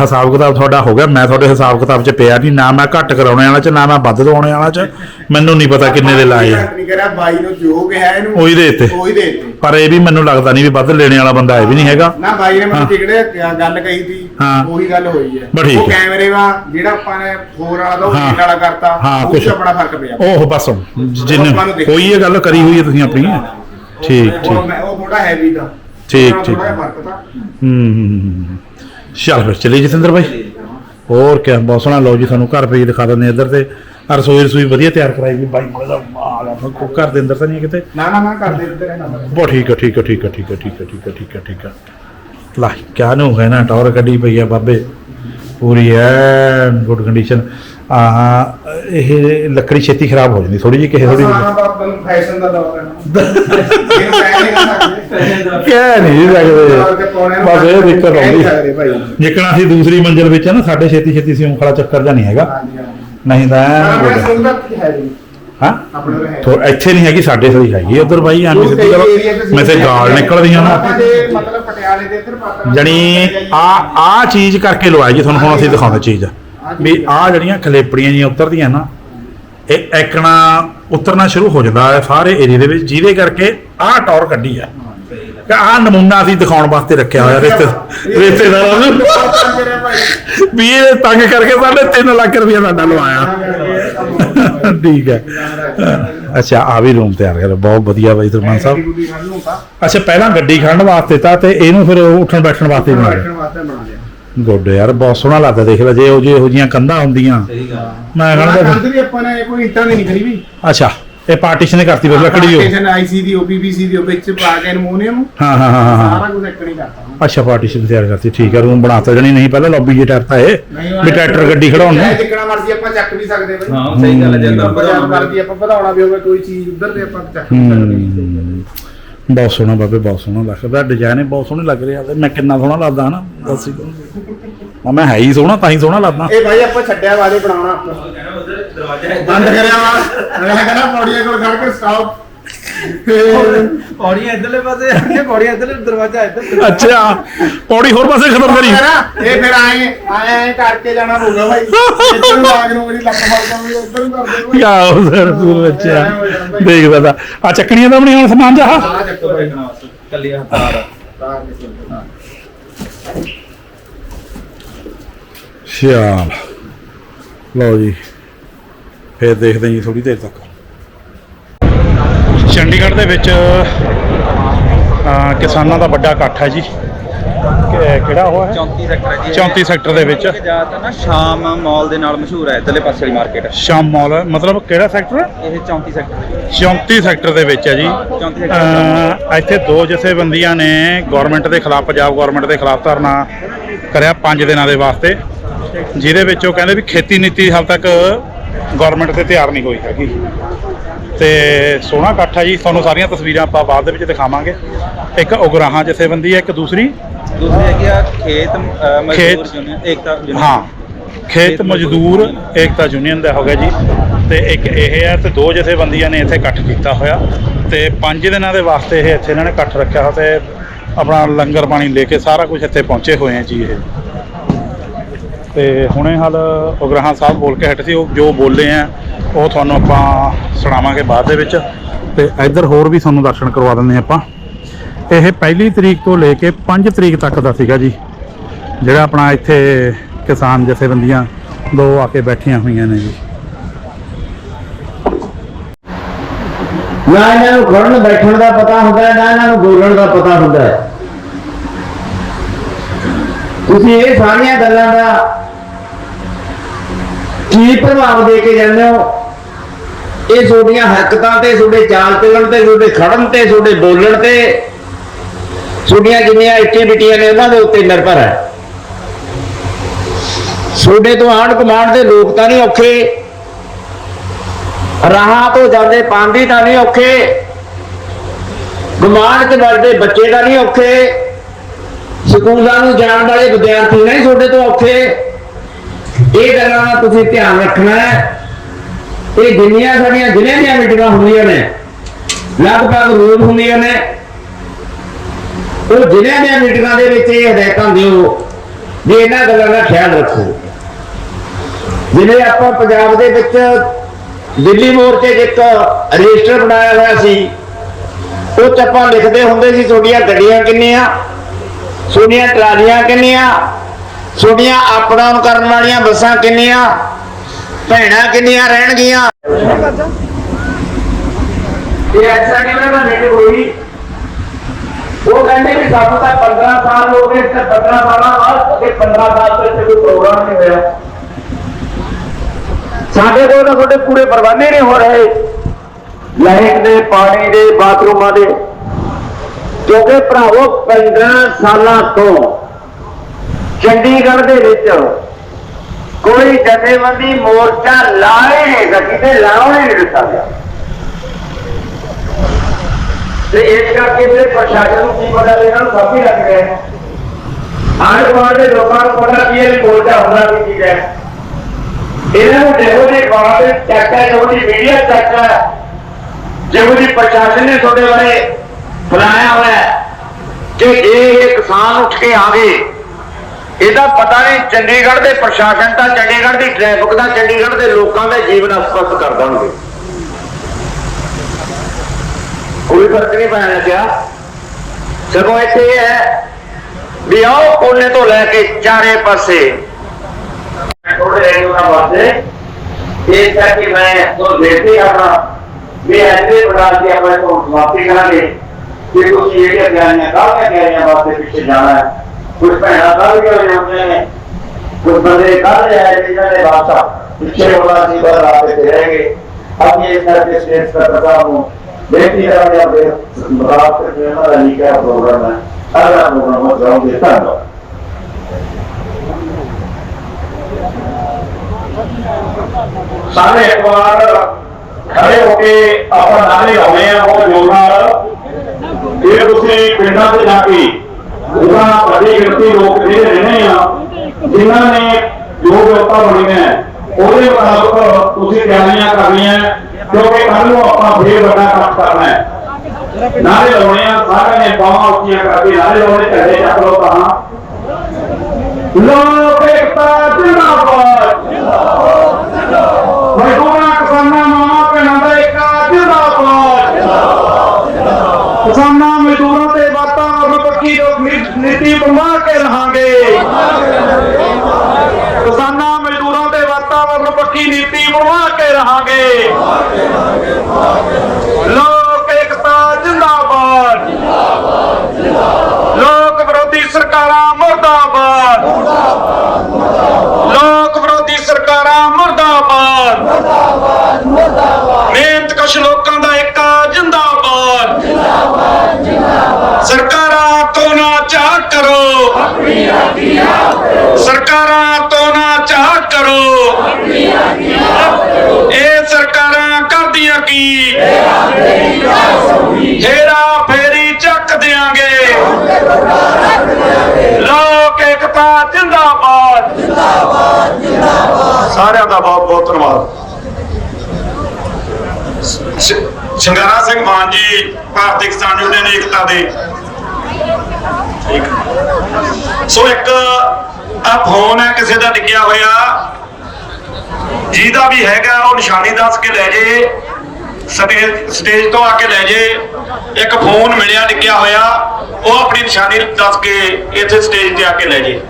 ਹਿਸਾਬ ਕਿਤਾਬ ਤੁਹਾਡਾ ਹੋ ਗਿਆ ਮੈਂ ਤੁਹਾਡੇ ਹਿਸਾਬ ਕਿਤਾਬ 'ਚ ਪਿਆ ਨਹੀਂ ਨਾ ਮੈਂ ਘੱਟ ਕਰਾਉਣੇ ਵਾਲਾ 'ਚ ਨਾ ਮੈਂ ਵੱਧ ਦਵਾਉਣੇ ਵਾਲਾ 'ਚ ਮੈਨੂੰ ਨਹੀਂ ਪਤਾ ਕਿੰਨੇ ਦੇ ਲਾਏ ਆ ਨਹੀਂ ਕਰਿਆ ਬਾਈ ਨੂੰ ਜੋ ਕਿਹਾ ਇਹਨੂੰ ਉਹੀ ਦੇ ਦਿੱਤੇ। ਉਹੀ ਦੇ ਦਿੱਤੇ ਪਰ ਇਹ ਵੀ ਮੈਨੂੰ ਲੱਗਦਾ ਨਹੀਂ ਵੀ ਵੱਧ ਲੈਣੇ ਵਾਲਾ ਬੰਦਾ ਇਹ ਵੀ ਨਹੀਂ ਹੈਗਾ ਨਾ ਬਾਈ ਨੇ ਮੈਨੂੰ ਹਾਂ। ਟਿਕੜੇ ਗੱਲ ਕਹੀ ਸੀ ਹਾਂ। ਉਹੀ ਗੱਲ ਹੋਈ ਹੈ ਬਸ ਠੀਕ ਉਹ ਹੈ। ਕੈਮਰੇ ਵਾ ਜਿਹੜਾ ਆਪਾਂ ਨੇ ਫੋਰ ਵਾਲਾ ਦਾ ਉਹ ਹਾਂ। ਵਾਲਾ ਕਰਤਾ ਹਾਂ, ਉਹ ਕੁਛ। 'ਚ ਫ਼ਰਕ ਪਿਆ ਉਹ ਬਸ ਜਿੰਨੇ। ਕੋਈ ਇਹ ਗੱਲ ਕਰੀ ਹੋਈ ਹੈ ਤੁਸੀਂ ਆਪਣੀ ਠੀਕ ਉਹ ਠੀਕ ਮੈਂ- ਉਹ ਥੋੜਾ ਹੈਵੀ ਦਾ ਠੀਕ, ਠੀਕ। ਹੂੰ ਹੂੰ। ਚੱਲ ਫਿਰ ਚਲੀ ਜਤਿੰਦਰ ਭਾਈ ਹੋਰ ਕਿਆ ਬਹੁਤ ਸੋਹਣਾ। ਲਓ ਜੀ ਤੁਹਾਨੂੰ ਘਰ ਪੇ ਦਿਖਾ ਦਿੰਦੇ ਇੱਧਰ ਤੇ। ਆਹ ਰਸੋਈ ਰਸੋਈ ਵਧੀਆ ਤਿਆਰ ਕਰਾਈ ਵੀ ਬਾਈ ਬੜਾ ਮਾਲ ਆ। ਕੋ ਘਰ ਦੇ ਅੰਦਰ ਤਾਂ ਨਹੀਂ ਕਿਤੇ? ਨਾ ਨਾ ਨਾ ਕਰਦੇ ਉੱਤੇ ਰਹਿਣਾ ਬਹੁਤ ਠੀਕ ਹੈ ਠੀਕ ਹੈ ਠੀਕ ਹੈ ਠੀਕ ਹੈ ਠੀਕ ਹੈ ਠੀਕ ਹੈ ਠੀਕ ਹੈ ਠੀਕ ਹੈ ਲਾ ਕਿਆ ਨੂੰ ਹੈ ਨਾ ਟੌਰ ਕੱਢੀ ਪਈ ਆ ਬਾਬੇ। ਪੂਰੀ ਐ ਗੁੱਡ ਕੰਡੀਸ਼ਨ ਆਹ ਇਹ ਲੱਕੜੀ ਛੇਤੀ ਖਰਾਬ ਹੋ ਜਾਂਦੀ ਥੋੜੀ ਜਿਹੀ ਕਿਸੇ ਥੋੜੀ ਨੂੰ ਫੈਸ਼ਨ ਦਾ ਦੌਰ ਹੈ ਨਾ ਇਹ ਕਹਿ ਨਹੀਂ ਸਕਦੇ ਕਹਿ ਨਹੀਂ ਸਕਦੇ ਬਸ ਇਹ ਦਿੱਕਤ ਆਉਂਦੀ। ਜਿੱਕਣਾ ਅਸੀਂ ਦੂਸਰੀ ਮੰਜ਼ਲ ਵਿੱਚ ਆ ਨਾ ਸਾਡੇ ਛੇਤੀ ਛੇਤੀ ਸਿਉਂਖਲਾ ਚੱਕਰ ਜਾਂ ਨਹੀਂ ਹੈਗਾ। ਨਹੀਂ ਤਾਂ ਹੈ ਤੋ ਇੱਥੇ ਨਹੀਂ ਹੈਗੀ ਸਾਡੇ ਤੋਂ ਹੀ ਹੈਗੀ। ਉਧਰ ਬਾਈ ਐਵੇਂ ਸਿੱਧੀ ਗੱਲ ਮੈਂ ਤੇ ਗਾਲ ਨਿਕਲਦੀਆਂ ਨਾ। ਮਤਲਬ ਪਟਿਆਲੇ ਦੇ ਇੱਧਰ ਜਣੀ ਆ ਆ ਚੀਜ਼ ਕਰਕੇ ਲਵਾਇਆ ਜੀ ਤੁਹਾਨੂੰ ਹੁਣ ਅਸੀਂ ਦਿਖਾਉਂਦੇ ਚੀਜ਼। ਵੀ ਆ ਜਿਹੜੀਆਂ ਖਲੇਪੜੀਆਂ ਜੀਆਂ ਉਤਰਦੀਆਂ ਨਾ, ਇਹ ਐਕਣਾ ਉਤਰਨਾ ਸ਼ੁਰੂ ਹੋ ਜਾਂਦਾ ਹੈ ਸਾਰੇ ਏਰੀਆ ਦੇ ਵਿੱਚ, ਜਿਹਦੇ ਕਰਕੇ ਆਹ ਟੌਰ ਕੱਢੀ ਆ। ਤੇ ਆਹ ਨਮੂਨਾ ਅਸੀਂ ਦਿਖਾਉਣ ਵਾਸਤੇ ਰੱਖਿਆ ਹੋਇਆ ਰਿਸ਼ਤੇ ਰਿਸ਼ਤੇਦਾਰਾਂ ਨੂੰ। ਵੀ ਇਹ ਤੰਗ ਕਰਕੇ ਸਾਡੇ 3 ਲੱਖ ਰੁਪਏ ਸਾਡਾ ਲਵਾਇਆ। ਠੀਕ ਹੈ। ਅੱਛਾ ਆ ਵੀ ਰੂਮ ਤਿਆਰ ਕਰ, ਬਹੁਤ ਵਧੀਆ ਬਾਈ ਸਰਪੰਚ ਸਾਹਿਬ। ਅੱਛਾ, ਪਹਿਲਾਂ ਗੱਡੀ ਖੜਨ ਵਾਸਤੇ ਤਾਂ ਤੇ ਇਹਨੂੰ ਫਿਰ ਉੱਠਣ ਬੈਠਣ ਵਾਸਤੇ ਬਣਾ ਗੁੱਡ ਯਾਰ ਬਹੁਤ ਸੋਹਣਾ ਲੱਗਦਾ ਦੇਖ ਲੈ ਜੇ ਉਹ ਜੇ ਇਹੋ ਜੀਆਂ ਕੰਧਾਂ ਹੁੰਦੀਆਂ। ਸਹੀ ਗੱਲ ਮੈਂ ਕੰਧ ਕਹਿੰਦਾ ਵੀ ਆਪਾਂ ਨੇ ਕੋਈ ਇੱਟਾਂ ਦੀ ਨਹੀਂ ਕਰੀ ਵੀ। ਅੱਛਾ ਇਹ ਪਾਰਟੀਸ਼ਨ ਕਰਤੀ ਬਸ ਲੱਕੜੀ ਉਹ। ਸਟੇਸ਼ਨ ਆਈਸੀ ਦੀ ਓਪੀਪੀਸੀ ਦੀ ਉਹ ਵਿੱਚ ਪਾ ਕੇ ਅਲਮੋਨੀਅਮ ਹਾਂ ਹਾਂ ਹਾਂ ਹਾਂ, ਸਾਰਾ ਕੁਝ ਇੱਕ ਨਹੀਂ ਕਰਤਾ। ਅੱਛਾ ਪਾਰਟੀਸ਼ਨ ਤਿਆਰ ਕਰਤੀ ਠੀਕ ਹੈ ਰੂਮ ਬਣਾਤਾ ਜਣੀ ਨਹੀਂ ਪਹਿਲਾਂ ਲੌਬੀ ਜੇ ਟਾਇਰ ਤਾਂ ਇਹ ਵੀ ਟਰੈਕਟਰ ਗੱਡੀ ਖੜਾਉਣ ਨੂੰ। ਜਿੱਕਣਾ ਮਰਜ਼ੀ ਆਪਾਂ ਚੱਕ ਵੀ ਸਕਦੇ ਬਈ। ਹਾਂ ਸਹੀ ਗੱਲ ਹੈ ਜਦੋਂ ਆਪਾਂ ਵਧਾਉਣਾ ਵੀ ਹੋਵੇ ਕੋਈ ਚੀਜ਼ ਉਧਰ ਤੇ ਆਪਾਂ ਚੱਕ ਵੀ ਸਕਦੇ ਹੂੰ। ਬਹੁਤ ਸੋਹਣਾ ਬਾਬੇ ਬਹੁਤ ਸੋਹਣਾ ਲੱਗਦਾ ਡਿਜ਼ਾਈਨ ਬਹੁਤ ਸੋਹਣੇ ਲੱਗ ਰਿਹਾ ਤੇ ਮੈਂ ਕਿੰਨਾ ਸੋਹਣਾ ਲੱਗਦਾ ਹਨਾ ਦੱਸ ਹੀ ਕਹੂੰ ਮੈਂ ਹੈ ਹੀ ਸੋਹਣਾ ਤਾਂ ਹੀ ਸੋਹਣਾ ਲੱਗਦਾ ਇਹ ਭਾਈ ਆਪਾਂ ਛੱਡਿਆ ਵਾਦੇ ਬਣਾਉਣਾ। ਆਪਾਂ ਕਹਿੰਦਾ ਉਧਰ ਦਰਵਾਜ਼ਾ ਬੰਦ ਕਰਿਆ ਵਾ। ਮੈਂ ਕਹਿੰਦਾ ਪੌੜੀਆਂ ਕੋਲ ਖੜ ਕੇ ਸਟਾਪ ਪੌੜੀਆਂ ਇਧਰਲੇ ਪਾਸੇ ਆ ਪੌੜੀਆਂ ਇਧਰਲੇ ਦਰਵਾਜ਼ਾ ਇੱਧਰ ਅੱਛਾ ਪੌੜੀ ਹੋਰ ਪਾਸੇ ਖਤਮ ਕਰੀ। ਇਹ ਫਿਰ ਆਏ ਆਏ ਆਏ ਕਰਕੇ ਜਾਣਾ ਪਊਗਾ ਭਾਈ। ਇੱਧਰ ਨੂੰ ਆਗ ਨੂੰ ਮੇਰੀ ਲੱਕ ਮਾਰ ਜਾਵਾਂਗੇ ਉੱਧਰ ਨੂੰ ਕਰ ਦੇਵਾਂਗੇ ਯਾ ਉਧਰ ਤੂੰ ਬੱਚਾ। ਦੇਖਦਾ ਤਾਂ। ਆ ਚੱਕਣੀਆਂ ਤਾਂ ਬਣੀ ਹੁਣ ਸਮਾਨ ਜਾ। ਆ ਚੱਕੋ ਭਾਈ ਕੱਲੀ ਹਤਾਰ ਤਾਰ ਦੇ ਸੁਣ ਸ਼ਿਆਲ। ਲਓ ਜੀ। ਫੇਰ ਦੇਖਦੇ ਜੀ ਥੋੜੀ ਦੇਰ ਤੱਕ। ਚੰਡੀਗੜ੍ਹ ਦੇ ਵਿੱਚ ਕਿਸਾਨਾਂ ਦਾ ਵੱਡਾ ਇਕੱਠ ਹੈ ਜੀ। ਕਿਹੜਾ ਉਹ ਹੈ? 34 ਸੈਕਟਰ ਜੀ। 34 ਸੈਕਟਰ ਦੇ ਵਿੱਚ। ਜ਼ਿਆਦਾਤਰ ਨਾ ਸ਼ਾਮ ਮਾਲ ਦੇ ਨਾਲ ਮਸ਼ਹੂਰ ਹੈ ਇਧਰਲੇ ਪਾਸੇ ਵਾਲੀ ਮਾਰਕੀਟ ਸ਼ਾਮ ਮਾਲ ਮਤਲਬ ਕਿਹੜਾ ਸੈਕਟਰ? ਇਹ 34 ਸੈਕਟਰ 34 ਸੈਕਟਰ ਦੇ ਵਿੱਚ ਹੈ ਜੀ। 34 ਸੈਕਟਰ ਅਹ, ਇੱਥੇ ਦੋ ਜਥੇਬੰਦੀਆਂ ਨੇ ਗਵਰਨਮੈਂਟ ਦੇ ਖਿਲਾਫ ਪੰਜਾਬ ਗਵਰਨਮੈਂਟ ਦੇ ਖਿਲਾਫ ਧਰਨਾ ਕਰਿਆ 5 ਦਿਨਾਂ ਦੇ ਵਾਸਤੇ। ਜਿਹਦੇ ਵਿੱਚ ਉਹ ਕਹਿੰਦੇ ਵੀ ਖੇਤੀ ਨੀਤੀ ਹਾਲ ਤੱਕ ਗਵਰਨਮੈਂਟ ਤੇ ਤਿਆਰ ਨਹੀਂ ਹੋਈ ਹੈਗੀ। ਤੇ ਸੋਹਣਾ ਇਕੱਠ ਹੈ ਜੀ। ਤੁਹਾਨੂੰ ਸਾਰੀਆਂ ਤਸਵੀਰਾਂ ਆਪਾਂ ਬਾਅਦ ਦੇ ਵਿੱਚ ਦਿਖਾਵਾਂਗੇ। ਇੱਕ ਉਗਰਾਹਾਂ ਜਥੇਬੰਦੀ ਹੈ ਇੱਕ ਦੂਸਰੀ? ਦੂਸਰੀ ਹੈਗੀ ਆ ਖੇਤ ਅ, ਮਜ਼ਦੂਰ ਖੇਤ- ਯੂਨੀਅਨ ਏਕਤਾ ਯੂਨੀਅਨ ਹਾਂ ਖੇਤ ਮਜ਼ਦੂਰ ਏਕਤਾ ਯੂਨੀਅਨ ਦਾ ਹੋ ਗਿਆ ਜੀ। ਤੇ ਇੱਕ ਇਹ ਹੈ ਤੇ ਦੋ ਜਥੇਬੰਦੀਆਂ ਨੇ ਇੱਥੇ ਇਕੱਠ ਕੀਤਾ ਹੋਇਆ। ਤੇ ਪੰਜ ਦਿਨਾਂ ਦੇ ਵਾਸਤੇ ਇਹ ਇੱਥੇ ਇਹਨਾਂ ਨੇ ਇਕੱਠ ਰੱਖਿਆ ਹੋਇਆ ਤੇ ਆਪਣਾ ਲੰਗਰ ਪਾਣੀ ਲੈ ਕੇ ਸਾਰਾ ਕੁਝ ਇੱਥੇ ਪਹੁੰਚੇ ਹੋਏ ਆ ਜੀ ਇਹ। ਤੇ ਹੁਣੇ ਹਾਲ ਉਗਰਾਹਾਂ ਸਾਹਿਬ ਬੋਲ ਕੇ ਹਟੇ ਸੀ, ਉਹ ਜੋ ਬੋਲੇ ਆ, ਉਹ ਤੁਹਾਨੂੰ ਆਪਾਂ ਸੁਣਾਵਾਂਗੇ ਬਾਅਦ ਦੇ ਵਿੱਚ। ਤੇ ਇੱਧਰ ਹੋਰ ਵੀ ਤੁਹਾਨੂੰ ਦਰਸ਼ਨ ਕਰਵਾ ਦਿੰਦੇ ਆਪਾਂ। ਇਹ ਪਹਿਲੀ ਤਰੀਕ ਤੋਂ ਲੈ ਕੇ 5 ਤਰੀਕ ਤੱਕ ਦਾ ਸੀਗਾ ਜੀ, ਜਿਹੜਾ ਆਪਣਾ ਇੱਥੇ ਕਿਸਾਨ ਜਥੇਬੰਦੀਆਂ ਦੋ ਆ ਕੇ ਬੈਠੀਆਂ ਹੋਈਆਂ ਨੇ ਜੀ। ਨਾ ਇਹਨਾਂ ਨੂੰ ਖੜਨ ਬੈਠਣ ਦਾ ਪਤਾ ਹੁੰਦਾ, ਨਾ ਇਹਨਾਂ ਨੂੰ ਬੋਲਣ ਦਾ ਪਤਾ ਹੁੰਦਾ। ਤੁਸੀਂ ਇਹ ਸਾਰੀਆਂ ਗੱਲਾਂ ਦਾ ਕੀ ਪ੍ਰਭਾਵ ਦੇ ਕੇ ਜਾਂਦੇ ਹੋ? ਇਹ ਤੁਹਾਡੀਆਂ ਹਰਕਤਾਂ ਤੇ, ਤੁਹਾਡੇ ਚਾਲ ਚੱਲਣ ਤੇ, ਤੁਹਾਡੇ ਖੜਨ ਤੇ, ਤੁਹਾਡੇ ਬੋਲਣ ਤੇ, ਤੁਹਾਡੀਆਂ ਜਿੰਨੀਆਂ ਐਕਟੀਵਿਟੀਆਂ ਨੇ, ਉਹਨਾਂ ਦੇ ਉੱਤੇ ਨਿਰਭਰ ਹੈ। ਤੁਹਾਡੇ ਤੋਂ ਆਂਢ ਗੁਆਂਢ ਦੇ ਲੋਕ ਤਾਂ ਨਹੀਂ ਔਖੇ। ਰਾਹਾਂ ਤੋਂ ਜਾਂਦੇ ਪਾਂਦੀ ਤਾਂ ਨਹੀਂ ਔਖੇ। ਗੁਮਾਨ ਚ ਵਰਦੇ ਬੱਚੇ ਤਾਂ ਨਹੀਂ ਔਖੇ। ਸਕੂਲਾਂ ਨੂੰ ਜਾਣ ਵਾਲੇ ਵਿਦਿਆਰਥੀ ਨਹੀਂ ਤੁਹਾਡੇ ਤੋਂ ਔਖੇ। ਇਹ ਗੱਲਾਂ ਦਾ ਤੁਸੀਂ ਧਿਆਨ ਰੱਖਣਾ ਹੈ। ਇਹ ਜਿੰਨੀਆਂ ਸਾਡੀਆਂ ਜ਼ਿਲ੍ਹੇ ਦੀਆਂ ਮੀਟਿੰਗਾਂ ਹੁੰਦੀਆਂ ਨੇ, ਲਗਭਗ ਰੋਜ਼ ਹੁੰਦੀਆਂ ਨੇ, ਉਹ ਜ਼ਿਲ੍ਹਿਆਂ ਦੀਆਂ ਮੀਟਿੰਗਾਂ ਦੇ ਵਿੱਚ ਇਹ ਹਦਾਇਤਾਂ ਦਿਓ ਵੀ ਇਹਨਾਂ ਗੱਲਾਂ ਦਾ ਖਿਆਲ ਰੱਖੋ। ਜਿਵੇਂ ਆਪਾਂ ਪੰਜਾਬ ਦੇ ਵਿੱਚ ਦਿੱਲੀ ਮੋਰਚੇ 'ਚ ਇੱਕ ਰਜਿਸਟਰ ਬਣਾਇਆ ਹੋਇਆ ਸੀ, ਉਹ 'ਚ ਆਪਾਂ ਲਿਖਦੇ ਹੁੰਦੇ ਸੀ, ਤੁਹਾਡੀਆਂ ਗੱਡੀਆਂ ਕਿੰਨੀਆਂ, ਤੁਹਾਡੀਆਂ ਟਰਾਲੀਆਂ ਕਿੰਨੀਆਂ ਤੁਹਾਡੀਆਂ ਅਪ ਡਾਊਨ ਕਰਨ ਵਾਲੀਆਂ ਬੱਸਾਂ ਕਿੰਨੀਆਂ? ਭੈਣਾਂ ਕਿੰਨੀਆਂ ਰਹਿਣਗੀਆਂ? ਇਹ ਐਸਾ ਕਿਵੇਂ ਦਾ ਮੀਟਿੰਗ ਹੋਈ ਉਹ ਕਹਿੰਦੇ ਵੀ ਸਾਨੂੰ ਤਾਂ 15 ਸਾਲ ਹੋ ਗਏ ਤੇ 15 ਸਾਲਾਂ ਬਾਅਦ ਇਹ 15 ਸਾਲ ਤੋਂ ਇੱਥੇ ਕੋਈ ਪ੍ਰੋਗਰਾਮ ਨਹੀਂ ਹੋਇਆ। ਸਾਡੇ ਕੋਲ ਤਾਂ ਤੁਹਾਡੇ ਪੂਰੇ ਪ੍ਰਬੰਧ ਨਹੀਂ ਹੋ ਰਹੇ। ਲਾਈਟ ਦੇ ਪਾਣੀ ਦੇ ਬਾਥਰੂਮਾਂ ਦੇ। ਕਿਉਂਕਿ ਭਰਾਵੋ 15 ਸਾਲਾਂ ਤੋਂ ਚੰਡੀਗੜ੍ਹ ਦੇ ਵਿੱਚ। ਕੋਈ ਜਥੇਬੰਦੀ ਮੋਰਚਾ ਲਾਏ ਨਹੀਂ ਸਕੀ ਲਾਉਣੇ ਨਹੀਂ ਦਿੱਤਾ ਗਿਆ। ਤੇ ਇਸ ਕਰਕੇ ਤੇ ਪ੍ਰਸ਼ਾਸਨ ਨੂੰ ਕੀ ਪਤਾ ਇਹਨਾਂ ਸਭ ਹੀ ਲੱਗ ਗਏ ਆਲੇ ਦੁਆਲੇ ਦੇ ਲੋਕਾਂ ਨੂੰ ਪਤਾ ਕੀ ਇਹ ਮੋਰਚਾ ਹੁੰਦਾ ਕੀ ਚੀਜ਼ ਹੈ। ਇਹਨਾਂ ਨੂੰ ਦੇਖੋ ਦੇ ਬਾਅਦ ਚੱਕਾ ਜੋ ਦੀ ਮੀਡੀਆ ਚਰਚਾ ਜਿਹੋ ਜਿਹੀ ਪ੍ਰਸ਼ਾਸਨ ਨੇ ਤੁਹਾਡੇ ਬਾਰੇ ਬੁਲਾਇਆ ਹੋਇਆ ਕਿ ਇਹ ਇਹ ਕਿਸਾਨ ਉੱਠ ਕੇ ਆ ਗਏ ਇਹਦਾ ਪਤਾ ਨਹੀਂ, ਚੰਡੀਗੜ੍ਹ ਦੇ ਪ੍ਰਸ਼ਾਸਨ ਦਾ ਚੰਡੀਗੜ੍ਹ ਦੀ ਟ੍ਰੈਫਿਕ ਦਾ, ਚੰਡੀਗੜ੍ਹ ਦੇ ਲੋਕਾਂ ਦੇ ਜੀਵਨ ਅਸਪਸ਼ਟ ਕਰ ਦੇਣਗੇ। ਕੋਈ ਫ਼ਰਕ ਨਹੀਂ ਪੈਣ ਲੱਗਿਆ ਸਗੋਂ ਇੱਥੇ ਇਹ ਹੈ ਵੀ ਆਓ ਕੋਨੇ ਤੋਂ ਲੈ ਕੇ ਚਾਰੇ ਪਾਸੇ। ਥੋੜੇ ਰੇਡੀਓਆਂ ਵਾਸਤੇ ਇਸ ਕਰਕੇ ਮੈਂ ਤੋਂ ਦੇਖਦੇ ਆਪਣਾ, ਵੀ ਐਸੇ ਪ੍ਰਕਾਰ ਦੀ ਆਪਾਂ ਤੋਂ ਸਮਾਪਤੀ ਕਰਾਂਗੇ। ਕਿ ਤੁਸੀਂ ਜਿਹੜੀਆਂ ਗਿਆਨੀਆਂ ਕਾਹਦੀਆਂ ਗਿਆਨੀਆਂ ਵਾਸਤੇ ਪਿੱਛੇ ਜਾਣਾ ਹੈ। ਕੁਝ ਭੈਣਾਂ ਕੱਲ ਵੀ ਹੋਏ ਹੁੰਦੇ ਨੇ ਕੁਝ ਬੰਦੇ ਕੱਲ ਆਏ ਜਿਨ੍ਹਾਂ ਨੇ ਵਾਸਤਾ ਪਿੱਛੇ ਹੋਣਾ ਸੀ, ਬਸ ਰਾਤੇ ਤੇ ਰਹਿਣਗੇ ਅਸੀਂ ਇਸ ਕਰਕੇ ਸਟੇਟ ਸਰਕਾਰ ਨੂੰ ਬੇਨਤੀ ਕਰਾਂਗੇ ਆਪਣੇ ਰਾਤ ਤੇ ਇਹਨਾਂ ਦਾ ਲਿਖਿਆ ਪ੍ਰੋਗਰਾਮ ਹੈ। ਅਗਲਾ ਪ੍ਰੋਗਰਾਮ ਕਰਾਂਗੇ ਧੰਨਵਾਦ। ਸਾਰੇ ਇੱਕ ਵਾਰ ਖੜੇ ਹੋ ਕੇ ਆਪਾਂ ਨਾਰੇ ਲਾਉਣੇ ਆ, ਬਹੁਤ ਜ਼ੋਰ ਨਾਲ। ਫਿਰ ਤੁਸੀਂ ਪਿੰਡਾਂ ਤੇ ਜਾ ਕੇ ਉਹਨਾਂ ਵੱਡੀ ਗਿਣਤੀ ਲੋਕ ਜਿਹੜੇ ਰਹਿੰਦੇ ਆ, ਜਿਨ੍ਹਾਂ ਨੇ ਜੋ ਵਿਵਸਥਾ ਬਣੀ ਹੈ, ਉਹਦੇ ਮੁਤਾਬਕ ਤੁਸੀਂ ਤਿਆਰੀਆਂ ਕਰਨੀਆਂ, ਕਿਉਂਕਿ ਕੱਲ ਨੂੰ ਆਪਾਂ ਫੇਰ ਵੱਡਾ ਕੰਮ ਕਰਨਾ ਹੈ। ਨਾਰੇ ਲਾਉਣੇ ਆ, ਸਾਰਿਆਂ ਨੇ ਬਾਹਾਂ ਉੱਚੀਆਂ ਕਰਕੇ ਨਾਰੇ ਲਾਉਣੇ ਝੰਡੇ ਚੱਕ ਲਓ ਤਾਂ। ਲੋਕ ਏਕਤਾ ਜਿੰਦਾਬਾਦ ਮਜ਼ਦੂਰਾਂ ਕਿਸਾਨਾਂ ਮਾਂ ਭੈਣਾਂ ਦਾ ਇੱਕ ਜਿੰਦਾਬਾਦ ਕਿਸਾਨਾਂ ਮਜ਼ਦੂਰਾਂ ਤੇ ਵਾਤਾਵਰਨ ਪੱਖੀ ਲੋਕ ਨੀ- ਨੀਤੀ ਬਣਾ ਕੇ ਰਹਾਂਗੇ। ਕਿਸਾਨਾਂ ਮਜ਼ਦੂਰਾਂ ਤੇ ਵਾਤਾਵਰਨ ਪੱਖੀ ਨੀਤੀ ਬਣਾ ਕੇ ਰਹਾਂਗੇ। ਲੋਕ ਏਕਤਾ ਜਿੰਦਾਬਾਦ। ਲੋਕ ਵਿਰੋਧੀ ਸਰਕਾਰਾਂ ਮੁਰਦਾਬਾਦ। ਲੋਕ ਵਿਰੋਧੀ ਸਰਕਾਰਾਂ ਮੁਰਦਾਬਾਦ। ਮੁਰਦਾਬਾਦ ਮੁਰਦਾਬਾਦ ਮਿਹਨਤ ਕਸ਼ ਲੋਕਾਂ ਦਾ ਇੱਕ ਜਿੰਦਾਬਾਦ ਜਿੰਦਾਬਾਦ ਜਿੰਦਾਬਾਦ। ਸਰਕਾਰਾਂ ਤੋਂ ਨਾ ਚਾਹ ਕਰੋ ਆਪਣੀ ਆਖੀ ਸਰਕਾਰਾਂ ਤੋਂ ਨਾ ਚਾਹ ਕਰੋ ਆਪਣੀ ਆਖੀ ਇਹ ਸਰਕਾਰਾਂ ਕਰਦੀਆਂ ਕੀ ਹੇਰਾ ਫੇਰੀ ਚੱਕ ਦਿਆਂਗੇ। ਲੋਕ ਏਕਤਾ ਜਿੰਦਾਬਾਦ ਜਿੰਦਾਬਾਦ। ਜਿੰਦਾਬਾਦ ਸਾਰਿਆਂ ਦਾ ਬਹੁਤ ਬਹੁਤ ਧੰਨਵਾਦ। ਸ਼- ਸ਼ਿੰਗਾਰਾ ਸਿੰਘ ਮਾਨ ਜੀ, ਭਾਰਤੀ ਕਿਸਾਨ ਯੂਨੀਅਨ ਏਕਤਾ ਦੇ। ਸੋ ਇੱਕ ਆ ਫੋਨ ਹੈ, ਕਿਸੇ ਦਾ ਡਿੱਗਿਆ ਹੋਇਆ। ਜਿਹਦਾ ਵੀ ਹੈਗਾ, ਉਹ ਨਿਸ਼ਾਨੀ ਦੱਸ ਕੇ ਲੈ ਜੇ। ਸਟੇਜ ਸਟੇਜ ਤੋਂ ਆ ਕੇ ਲੈ ਜੇ। ਇੱਕ ਫੋਨ ਮਿਲਿਆ ਡਿੱਗਿਆ ਹੋਇਆ। ਉਹ ਆਪਣੀ ਨਿਸ਼ਾਨੀ ਦੱਸ ਕੇ ਇੱਥੇ ਸਟੇਜ ਤੇ ਆ ਕੇ ਲੈ ਜੇ।